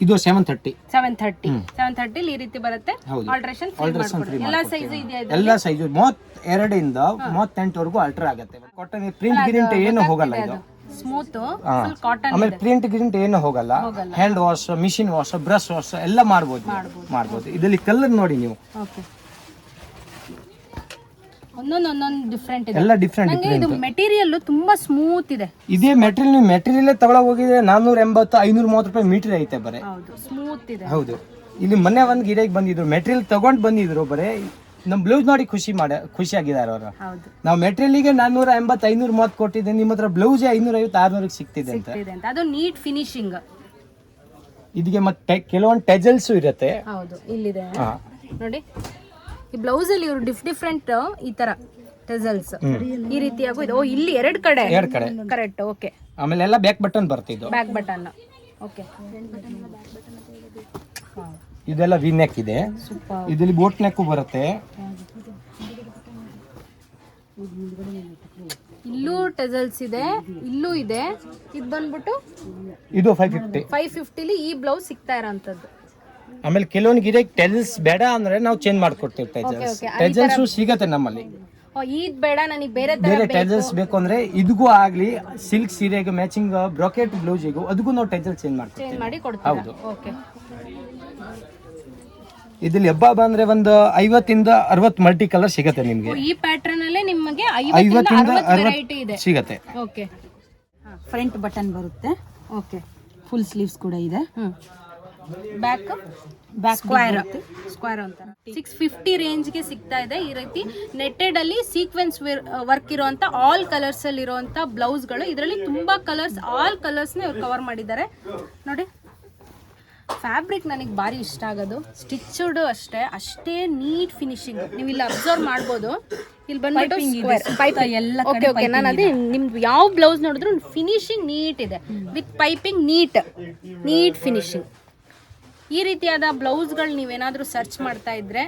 ಇದು seven thirty seven thirty seven thirty ಈ ರೀತಿ ಬರುತ್ತೆ. ಆಲ್ಟ್ರೇಷನ್ ಎಲ್ಲ ಸೈಜ್ ಇದೆ ಎಲ್ಲ ಸೈಜ್ ಮೂವತ್ ಎರಡರಿಂದ ಮೂವತ್ತೆಂಟರವರೆಗೂ ಆಲ್ಟರ್ ಆಗುತ್ತೆ. ಕಾಟನ್ ಪ್ರಿಂಟ್ ಗಿರಿಂಟ್ ಏನು ಹೋಗಲ್ಲ ಇದು. ಸ್ಮೂತ್ ಕಾಟನ್ ಆಮೇಲೆ ಪ್ರಿಂಟ್ ಗಿರಿಂಟ್ ಏನು ಹೋಗಲ್ಲ. Hand wash machine wash brush wash ಎಲ್ಲ ಮಾಡ್ಬೋದು. ಮಾಡ್ಬೋದು. ಇದರಲ್ಲಿ ಕಲರ್ ನೋಡಿ ನೀವು. ಓಕೆ. ಒಂದೊಂದು ಒಂದೊಂದು ಡಿಫ್ರೆಂಟ್ ಇದೆ. ಎಲ್ಲ ಡಿಫ್ರೆಂಟ್ ನಂಗೆ ಇದು ಮೆಟೀರಿಯಲ್ ತುಂಬಾ ಸ್ಮೂತ್ ಇದೆ. ಇದೇ ಮೆಟೀರಿಯಲ್ ನೀವು ಮೆಟೀರಿಯಲ್ ತಗೊಳ ಹೋಗಿದ್ರೆ ನಾನ್ನೂರ ಎಂಬತ್ತು ಐನೂರ ಮೂವತ್ತು ರೂಪಾಯಿ ಮೀಟರ್ ಐತೆ ಬರೀ. ಹೌದು ಸ್ಮೂತ್ ಇದೆ. ಹೌದು. ಇಲ್ಲಿ ಮೊನ್ನೆ ಒಂದು ಗಿಡಕ್ಕೆ ಬಂದಿದ್ರು. ಮೆಟೀರಿಯಲ್ ತಗೊಂಡ್ ಬಂದಿದ್ರು ಬರೇ. ನಮ್ ಬ್ಲೌಸ್ ನೋಡಿ ಖುಷಿ ಮಾಡ ಖುಷಿ ಆಗಿದ್ದಾರೆ ಅವರು. ಹೌದು. ನಾವು ಮೆಟೀರಿಯಲ್ಗೆ ನಾನ್ನೂರ ಎಂಬತ್ತು ಐನೂರ ಮೂವತ್ತು ಕೊಟ್ಟಿದ್ದೆ ನಿಮ್ಮ ಹತ್ರ ಬ್ಲೌಸ್ ಐನೂರ ಐವತ್ತು ಆರ್ನೂರಕ್ಕೆ ಸಿಕ್ತಿದೆ ಅಂತ. ಅದು ನೀಟ್ ಫಿನಿಶಿಂಗ್ ಇದಕ್ಕೆ ಮತ್ತೆ ಕೆಲವೊಂದು ಟೆಜಲ್ಸ್ ಇರುತ್ತೆ. ಹೌದು ಇಲ್ಲಿದೆ. ಹಾ. ನೋಡಿ ಈ ಬ್ಲೌಸ್ ಅಲ್ಲಿ ಇವರು ಡಿಫ್ ಡಿಫ್ರೆಂಟ್ ಈ ತರ ಟೆಜಲ್ಸ್ ಈ ರೀತಿಯಾಗೂ ಇದೆ. ಓ ಇಲ್ಲಿ ಎರಡ್ ಕಡೆ? ಎರಡ್ ಕಡೆ. ಕರೆಕ್ಟ್ ಓಕೆ ಆಮೇಲೆ ಎಲ್ಲ ಬ್ಯಾಕ್ ಬಟನ್ ಬರ್ತಿದ್ದು. ಬ್ಯಾಕ್ ಬಟನ್ ಓಕೆ ಇದೆಲ್ಲ ವಿ ನೆಕ್ ಇದೆ. ಇದರಲ್ಲಿ ಬೋಟ್ ನೆಕ್ ಬರುತ್ತೆ. ಇಲ್ಲೂ ಟೆಸಲ್ಸ್ ಇದೆ ಇಲ್ಲೂ ಇದೆ. ಇದು ಬಂದ್ಬಿಟ್ಟು ಇದು ಫೈವ್ ಫಿಫ್ಟಿ ಫೈವ್ ಫಿಫ್ಟಿಲಿ ಈ ಬ್ಲೌಸ್ ಸಿಗ್ತಾ ಇರೋಂಥದ್ದು. ಆಮೇಲೆ ಕೆಲವೊಂದು ಇದೆ ಟೆಸಲ್ಸ್ ಬೇಡ ಅಂದ್ರೆ ನಾವು ಚೇಂಜ್ ಮಾಡ್ಕೊಡ್ತೀವಿ ಟೆಸಲ್ಸ್ ಟೆಸಲ್ಸ್ ಸಿಗತ್ತೆ ನಮ್ಮಲ್ಲಿ. ಈದ್ ಬೇಡ ನನಗೆ ಬೇರೆ ಬೇರೆ ಟೆಸಲ್ಸ್ ಬೇಕು ಅಂದ್ರೆ ಇದಕ್ಕೂ ಆಗ್ಲಿ ಸಿಲ್ಕ್ ಸೀರೆಗೆ ಮ್ಯಾಚಿಂಗ್ ಬ್ರೊಕೆಟ್ ಬ್ಲೌಸಿಗೂ ಅದಕ್ಕೂ ನಾವು ಟೆಜಲ್ ಚೇಂಜ್ ಮಾಡ್ತೀವಿ ಚೇಂಜ್ ಮಾಡಿ ಹೌದು. ಓಕೆ ಇದ್ರಲ್ಲಿ ಹಬ್ಬ ಬಂದ್ರೆ ಒಂದು ಐವತ್ತಿಂದ ಅರವತ್ ಮಲ್ಟಿ ಕಲರ್ ಸಿಗತ್ತೆ ನಿಮ್ಗೆ. ಈ ಪ್ಯಾಟರ್ನ್ ಅಲ್ಲೇ ನಿಮಗೆ ಐವತ್ತಿಂದ ಅರವತ್ತು ಇದೆ. ಸಿಗತ್ತೆ. ಓಕೆ ಫ್ರಂಟ್ ಬಟನ್ ಬರುತ್ತೆ. ಓಕೆ ಫುಲ್ ಸ್ಲೀವ್ಸ್ ಕೂಡ ಇದೆ. ಬ್ಯಾಕ್ ಬ್ಯಾಕ್ ಸ್ಕ್ವೇರ್ ಸ್ಕ್ವೇರ್ ಅಂತ. ಸಿಕ್ಸ್ ಫಿಫ್ಟಿ ರೇಂಜ್ಗೆ ಸಿಗ್ತಾ ಇದೆ. ಈ ರೀತಿ ನೆಟ್ಟೆಡ್ ಅಲ್ಲಿ ಸೀಕ್ವೆನ್ಸ್ ವರ್ಕ್ ಇರುವಂತ ಆಲ್ ಕಲರ್ಸ್ ಅಲ್ಲಿ ಇರುವಂತ ಬ್ಲೌಸ್ಗಳು ಇದರಲ್ಲಿ ತುಂಬಾ ಕಲರ್ಸ್ ಆಲ್ ಕಲರ್ಸ್ನ ಇವ್ರು ಕವರ್ ಮಾಡಿದ್ದಾರೆ. ನೋಡಿ ಫ್ಯಾಬ್ರಿಕ್ ನನಗೆ ಭಾರಿ ಇಷ್ಟ ಆಗೋದು. ಸ್ಟಿಚ್ಡ್ ಅಷ್ಟೇ ಅಷ್ಟೇ ನೀಟ್ ಫಿನಿಶಿಂಗ್ ನೀವು ಇಲ್ಲಿ ಅಬ್ಸರ್ವ್ ಮಾಡ್ಬೋದು. ಇಲ್ಲಿ ಬಂದ್ಬಿಟ್ಟು ಪೈಪ್ ಎಲ್ಲ ಓಕೆ ಓಕೆ ನಾನು ಅದೇ ನಿಮ್ದು ಯಾವ ಬ್ಲೌಸ್ ನೋಡಿದ್ರು ಫಿನಿಶಿಂಗ್ ನೀಟ್ ಇದೆ. With piping neat neat finishing ಈ ರೀತಿಯಾದ ಬ್ಲೌಸ್ಗಳು ನೀವೇನಾದರೂ ಸರ್ಚ್ ಮಾಡ್ತಾ ಇದ್ರೆ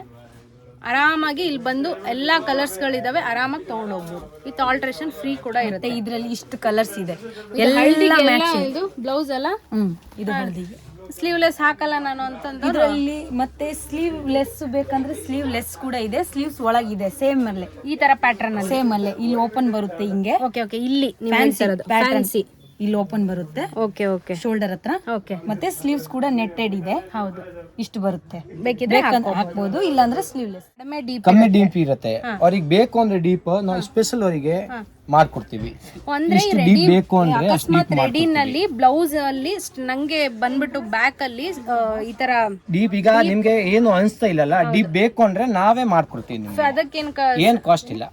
ಆರಾಮಾಗಿ ಇಲ್ಲಿ ಬಂದು ಎಲ್ಲ ಕಲರ್ಸ್ಗಳಿದಾವೆ ಆರಾಮಾಗಿ ತೊಗೊಂಡು ಹೋಗ್ಬೋದು ವಿತ್ ಆಲ್ಟ್ರೇಷನ್ ಫ್ರೀ ಕೂಡ ಇರುತ್ತೆ. ಇದ್ರಲ್ಲಿ ಇಷ್ಟು ಕಲರ್ಸ್ ಇದೆ. ಎಲ್ಲ ಬ್ಲೌಸ್ ಎಲ್ಲ ಹ್ಮ್ ಇದು ಹಳದಿಗೆ ಸ್ಲೀವ್ಲೆಸ್ ಹಾಕಲ್ಲ ನಾನು ಅಂತಂದ್ರೆ ಇದರಲ್ಲಿ ಮತ್ತೆ ಸ್ಲೀವ್ ಲೆಸ್ ಬೇಕಂದ್ರೆ ಸ್ಲೀವ್ ಲೆಸ್ ಕೂಡ ಇದೆ ಸ್ಲೀವ್ಸ್ ಒಳಗಿದೆ ಸೇಮ್ ಅಲ್ಲೇ. ಈ ತರ ಪ್ಯಾಟರ್ನ್ ಅಲ್ಲಿ? ಸೇಮ್ ಅಲ್ಲೇ. ಇಲ್ಲಿ ಓಪನ್ ಬರುತ್ತೆ ಹಿಂಗೆ. ಓಕೆ ಓಕೆ ಇಲ್ಲಿ ಫ್ಯಾನ್ಸಿ ಫ್ಯಾನ್ಸಿ ಫ್ಯಾನ್ಸಿ ಇಲ್ಲಿ ಓಪನ್ ಬರುತ್ತೆ. ಓಕೆ ಓಕೆ ಶೋಲ್ಡರ್ ಹತ್ರ. ಓಕೆ ಮತ್ತೆ ಸ್ಲೀವ್ಸ್ ಕೂಡ ನೆಟ್ಟೆಡ್ ಇದೆ. ಹೌದು. ಇಷ್ಟು ಬರುತ್ತೆ. ಬೇಕಿದ್ರೆ ಹಾಕ್ಬೋದು. ಇಲ್ಲಾಂದ್ರೆ ಸ್ಲೀವ್ಲೆಸ್ ಕಮ್ಮಿ ಡೀಪ್ ಇರುತ್ತೆ. ಅವ್ರಿಗೆ ಬೇಕು ಅಂದ್ರೆ ಡೀಪ್ ನಾವು ಸ್ಪೆಷಲ್ ಅವರಿಗೆ ಮಾಡ್ಕೊಡ್ತೀವಿ. ಅಂದ್ರೆ ಇಷ್ಟು ರೆಡಿ ಬೇಕು ಅಂದ್ರೆ ಅಷ್ಟು ಅಕಸ್ಮಾತ್ ರೆಡಿನಲ್ಲಿ ಬ್ಲೌಸ್ ಅಲ್ಲಿ ಸ್ಟ್- ನಂಗೆ ಬಂದ್ಬಿಟ್ಟು ಬ್ಯಾಕ್ ಅಲ್ಲಿ ಆ, ಈ ತರ ಡೀಪ್ ಈಗ ನಿಮ್ಗೆ ಏನು ಅನಿಸ್ತಾ ಇಲ್ಲಲ್ಲ ಡೀಪ್ ಬೇಕು ಅಂದ್ರೆ ನಾವೇ ಮಾಡ್ಕೊಡ್ತೀವಿ ನಿಮ್ಗೆ. ಅದಕ್ಕೇನ್ ಏನ್ ಕಾಸ್ಟ್ ಇಲ್ಲ.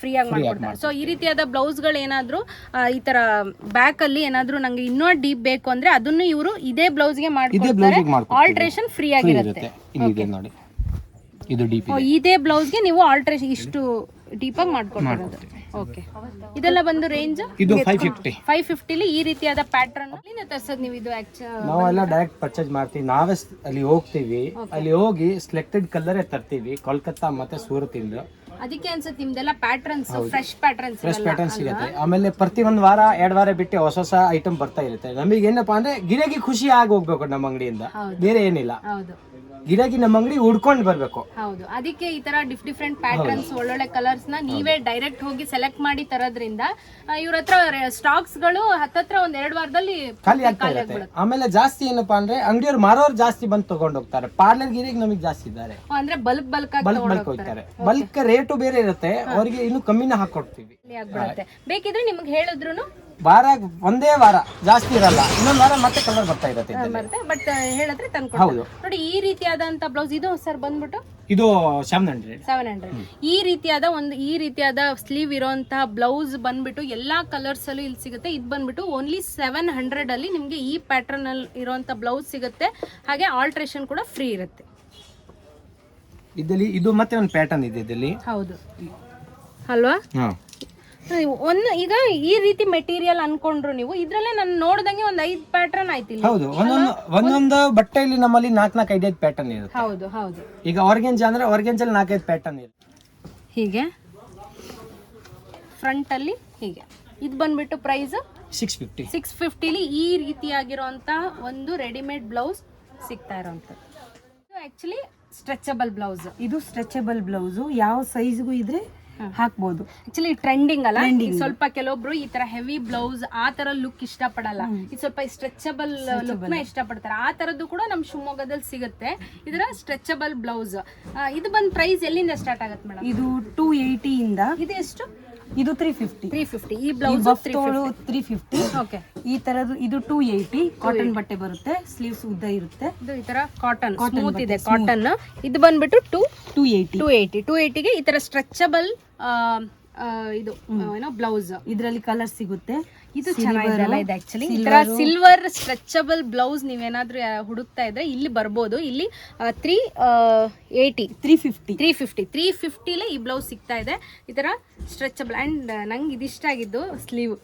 ಫ್ರೀ ಆಗಿ ಮಾಡ್ಕೊಡ್ತಾರೆ. ಸೊ ಈ ರೀತಿಯಾದ ಬ್ಲೌಸ್ಗಳು ಏನಾದ್ರು ಆ, ಈ ತರ ಬ್ಯಾಕ್ ಅಲ್ಲಿ ಏನಾದ್ರು ನಂಗೆ ಇನ್ನೂ ಡೀಪ್ ಬೇಕು ಅಂದ್ರೆ ಅದನ್ನು ಇವರು ಇದೇ ಬ್ಲೌಸ್ಗೆ ಗೆ ಮಾಡ್ಕೊಡ್ತಾರೆ. ಮಾಡ್ಕೊಡ್ತೀವಿ. ಆಲ್ಟ್ರೇಷನ್ ಫ್ರೀ ಆಗಿರುತ್ತೆ. ಇರುತ್ತೆ ಬ್ಲೌಸ್ ನೋಡಿ. ಇದು ಡೀಪ್ ಇದೇ. ಬ್ಲೌಸ್ಗೆ ನೀವು ಆಲ್ಟ್ರೇಷನ್ ಇಷ್ಟು ಡೀಪ್ ಆಗಿ ಮಾಡ್ಕೊಟ್ಟಿರೋದು ಓಕೆ ಇದೆಲ್ಲ ಬಂದು ರೇಂಜ್ ಇದು ಫೈವ್ ಫಿಫ್ಟಿ ಫೈವ್ ಫಿಫ್ಟಿಲಿ ಈ ರೀತಿಯಾದ ಪ್ಯಾಟರ್ನ್ ಅಲ್ಲಿಂದ ತರ್ಸೋದು ನೀವು ಇದು ಆಕ್ಚುಲ್ ನಾವೆಲ್ಲ ಡೈರೆಕ್ಟ್ ಪರ್ಚೇಸ್ ಮಾಡ್ತೀವಿ. ನಾವೇ ಅಲ್ಲಿ ಹೋಗ್ತೀವಿ. ಅಲ್ಲಿ ಹೋಗಿ ಸೆಲೆಕ್ಟೆಡ್ ಕಲರೇ ತರ್ತೀವಿ. ಕೋಲ್ಕತ್ತಾ ಮತ್ತೆ ಸೂರತ್ ಇಂದ ಅದಕ್ಕೆ ಅನ್ಸುತ್ತೆ ನಿಮ್ದೆಲ್ಲ patterns fresh patterns fresh pattern ಸಿಗುತ್ತೆ ಆಮೇಲೆ ಪ್ರತಿ ಒಂದ್ ವಾರ ಎರಡು ವಾರ ಬಿಟ್ಟು ಹೊಸ ಹೊಸ ಐಟಮ್ ಬರ್ತಾ ಇರುತ್ತೆ. ನಮಗೆ ಏನಪ್ಪಾ ಅಂದ್ರೆ ಗಿರಾಕಿ ಖುಷಿ ಆಗಿ ಹೋಗ್ಬೇಕು ನಮ್ಮ ಅಂಗಡಿಯಿಂದ. ಬೇರೆ ಏನಿಲ್ಲ. ಹೌದು. ಗಿರಾಕಿ ನಮ್ಮ ಅಂಗಡಿ ಹುಡ್ಕೊಂಡು ಬರ್ಬೇಕು. ಹೌದು. ಅದಕ್ಕೆ ಈ ತರ ಡಿಫ್ ಡಿಫ್ರೆಂಟ್ ಪ್ಯಾಟರ್ನ್ಸ್ ಒಳ್ಳೊಳ್ಳೆ ಕಲರ್ಸ್ನ ನೀವೇ ಡೈರೆಕ್ಟ್ ಹೋಗಿ ಸೆಲೆಕ್ಟ್ ಮಾಡಿ ತರೋದ್ರಿಂದ ಇವ್ರ ಹತ್ರ ಸ್ಟಾಕ್ಸ್ಗಳು ಹತ್ತತ್ರ ಒಂದ್ ಎರಡು ವಾರದಲ್ಲಿ ಖಾಲಿ ಆಗ್ತಾ ಇರುತ್ತೆ. ಆಮೇಲೆ ಜಾಸ್ತಿ ಏನಪ್ಪಾ ಅಂದ್ರೆ ಅಂಗಡಿಯವ್ರು ಮಾರೋರು ಜಾಸ್ತಿ ಬಂದು ತಗೊಂಡ್ ಹೋಗ್ತಾರೆ. ಪಾರ್ಲರ್ ಗಿರಿಗೆ ನಮಗೆ ಜಾಸ್ತಿ ಇದ್ದಾರೆ. ಅಂದ್ರೆ ಬಲ್ಕ್ ಬಲ್ಕ್ ಬಲ್ಕ್ ಬಲ್ಕ್ ಹೋಗ್ತಾರೆ. ಬಲ್ಕ್ ರೇಟು ಬೇರೆ ಇರುತ್ತೆ. ಅವರಿಗೆ ಇನ್ನು ಕಮ್ಮಿನ ಹಾಕೊಡ್ತೀವಿ. ಬೇಕಿದ್ರೆ ನಿಮ್ಗೆ ಹೇಳಿದ್ರು ವಾರ ಒಂದೇ ವಾರ ಜಾಸ್ತಿ ಇರಲ್ಲ. ಇನ್ನೊಂದು ವಾರ ಮತ್ತೆ ಕಲರ್ ಬರ್ತಾ ಇರುತ್ತೆ ಇದ್ರಲ್ಲಿ. ಬರುತ್ತೆ ಬಟ್ ಹೇಳಿದ್ರೆ ತಂದು ಹೌದು. ನೋಡಿ ಈ ರೀತಿಯಾದಂತ ಬ್ಲೌಸ್ ಇದು ಸರ್ ಬಂದ್ಬಿಟ್ಟು? ಇದು ಸೆವೆನ್ ಹಂಡ್ರೆಡ್ ಸೆವೆನ್ ಹಂಡ್ರೆಡ್ ಈ ರೀತಿಯಾದ ಒಂದು ಈ ರೀತಿಯಾದ ಸ್ಲೀವ್ ಇರುವಂತಹ ಬ್ಲೌಸ್ ಬಂದ್ಬಿಟ್ಟು ಎಲ್ಲಾ ಕಲರ್ಸ್ ಅಲ್ಲೂ ಇಲ್ಲಿ ಸಿಗುತ್ತೆ. ಇದು ಬಂದ್ಬಿಟ್ಟು ಓನ್ಲಿ ಸೆವೆನ್ ಹಂಡ್ರೆಡ್ ಅಲ್ಲಿ ನಿಮ್ಗೆ ಈ ಪ್ಯಾಟರ್ನ್ ಅಲ್ಲಿ ಇರುವಂತ ಬ್ಲೌಸ್ ಸಿಗುತ್ತೆ. ಹಾಗೆ ಆಲ್ಟ್ರೇಷನ್ ಕೂಡ ಫ್ರೀ ಇರುತ್ತೆ. ಇದರಲ್ಲಿ ಇದು ಮತ್ತೆ ಒಂದು ಪ್ಯಾಟರ್ನ್ ಇದೆ ಇದರಲ್ಲಿ. ಹೌದು. ಅಲ್ವಾ? ಹಾ. ಒಂದು ಈಗ ಈ ರೀತಿ ಮೆಟೀರಿಯಲ್ ಅನ್ಕೊಂಡ್ರು ನೀವು ಇದ್ರಲ್ಲೇ ನಾನು ನೋಡ್ದಂಗೆ ಒಂದ್ ಐದ್ ಪ್ಯಾಟರ್ನ್ ಆಯ್ತು ಇಲ್ಲಿ. ಹೌದು ಒಂದೊಂದು ಒಂದೊಂದು ಬಟ್ಟೆಯಲ್ಲಿ ನಮ್ಮಲ್ಲಿ ನಾಲ್ಕು ನಾಲ್ಕು ಐದೈದು ಪ್ಯಾಟರ್ನ್ ಇರುತ್ತೆ. ಹೌದು ಹೌದು. ಈಗ ಆರ್ಗೆಂಜ್ ಅಂದ್ರೆ ಆರ್ಗೆಂಜ್ ಅಲ್ಲಿ ನಾಲ್ಕೈದು ಪ್ಯಾಟರ್ನ್ ಇರುತ್ತೆ. ಹೀಗೆ. ಫ್ರಂಟ್ ಅಲ್ಲಿ ಹೀಗೆ. ಇದು ಬಂದ್ಬಿಟ್ಟು ಪ್ರೈಸ್ ಸಿಕ್ಸ್ ಫಿಫ್ಟಿ ಸಿಕ್ಸ್ ಫಿಫ್ಟಿಲಿ ಈ ರೀತಿಯಾಗಿರುವಂತ ಒಂದು ರೆಡಿಮೇಡ್ ಬ್ಲೌಸ್ ಸಿಗ್ತಾ ಇರೋವಂಥದ್ದು. ಇದು ಆ್ಯಕ್ಚುಲಿ ಸ್ಟ್ರೆಚಬಲ್ ಬ್ಲೌಸ್ ಇದು ಸ್ಟ್ರೆಚಬಲ್ ಬ್ಲೌಸು ಯಾವ ಸೈಜ್ಗೂ ಇದ್ರೆ ಹಾಕ್ಬೋದು. ಆಕ್ಚುಲಿ ಟ್ರೆಂಡಿಂಗ್ ಅಲ್ಲ? ಸ್ವಲ್ಪ ಕೆಲವೊಬ್ರು ಈ ತರ ಹೆವಿ ಬ್ಲೌಸ್ ಆ ತರ ಲುಕ್ ಇಷ್ಟ ಪಡಲ್ಲ ಸ್ವಲ್ಪ ಸ್ಟ್ರೆಚಬಲ್ ಲುಕ್ನ ಇಷ್ಟಪಡ್ತಾರೆ. ಆ ತರದ್ದು ಕೂಡ ನಮ್ ಶಿವಮೊಗ್ಗದಲ್ಲಿ ಸಿಗುತ್ತೆ. ಇದರ ಸ್ಟ್ರೆಚಬಲ್ ಬ್ಲೌಸ್ ಇದು ಬಂದ್ ಪ್ರೈಸ್ ಎಲ್ಲಿಂದ ಸ್ಟಾರ್ಟ್ ಆಗುತ್ತೆ ಮೇಡಮ್ ಇದು ಟೂ ಇಂದ. ಇದು ಎಷ್ಟು? ಇದು ತ್ರೀ ಫಿಫ್ಟಿ ತ್ರೀ ಫಿಫ್ಟಿ ಈ ಬ್ಲೌಸ್ ಬಫ್ ತೋಳು ತ್ರೀ ಫಿಫ್ಟಿ ಓಕೆ ಈ ತರದ್ದು ಇದು ಟೂ ಏಯ್ಟಿ ಕಾಟನ್ ಬಟ್ಟೆ ಬರುತ್ತೆ. ಸ್ಲೀವ್ಸ್ ಉದ್ದ ಇರುತ್ತೆ. ಇದು ಈ ತರ ಕಾಟನ್ ಸ್ಮೂತ್ ಇದೆ ಕಾಟನ್ ಇದು ಬಂದ್ಬಿಟ್ಟು two two eighty two eighty two ಏಯ್ಟಿಗೆ ಈ ತರ ಸ್ಟ್ರೆಚಬಲ್ ಇದು ಏನೋ ಬ್ಲೌಸ್ ಇದರಲ್ಲಿ ಕಲರ್ ಸಿಗುತ್ತೆ. ಇದು ಚೆನ್ನಾಗಿದೆಲ್ಲ ಚೆನ್ನಾಗಿದೆ ಇದು ಆಕ್ಚುಲಿ ಈ ತರ ಸಿಲ್ವರ್ ಸ್ಟ್ರೆಚಬಲ್ ಬ್ಲೌಸ್ ನೀವೇನಾದ್ರೂ ಹುಡುಕ್ತಾ ಇದ್ರೆ ಇಲ್ಲಿ ಬರ್ಬೋದು. ಇಲ್ಲಿ three eighty three fifty three fifty three ಫಿಫ್ಟಿಲೇ ಈ ಬ್ಲೌಸ್ ಸಿಗ್ತಾ ಇದೆ. ಈ ತರ ಸ್ಟ್ರೆಚಬಲ್ ಅಂಡ್ ನಂಗೆ ಇದಿಷ್ಟ ಆಗಿದ್ದು ಸ್ಲೀವ್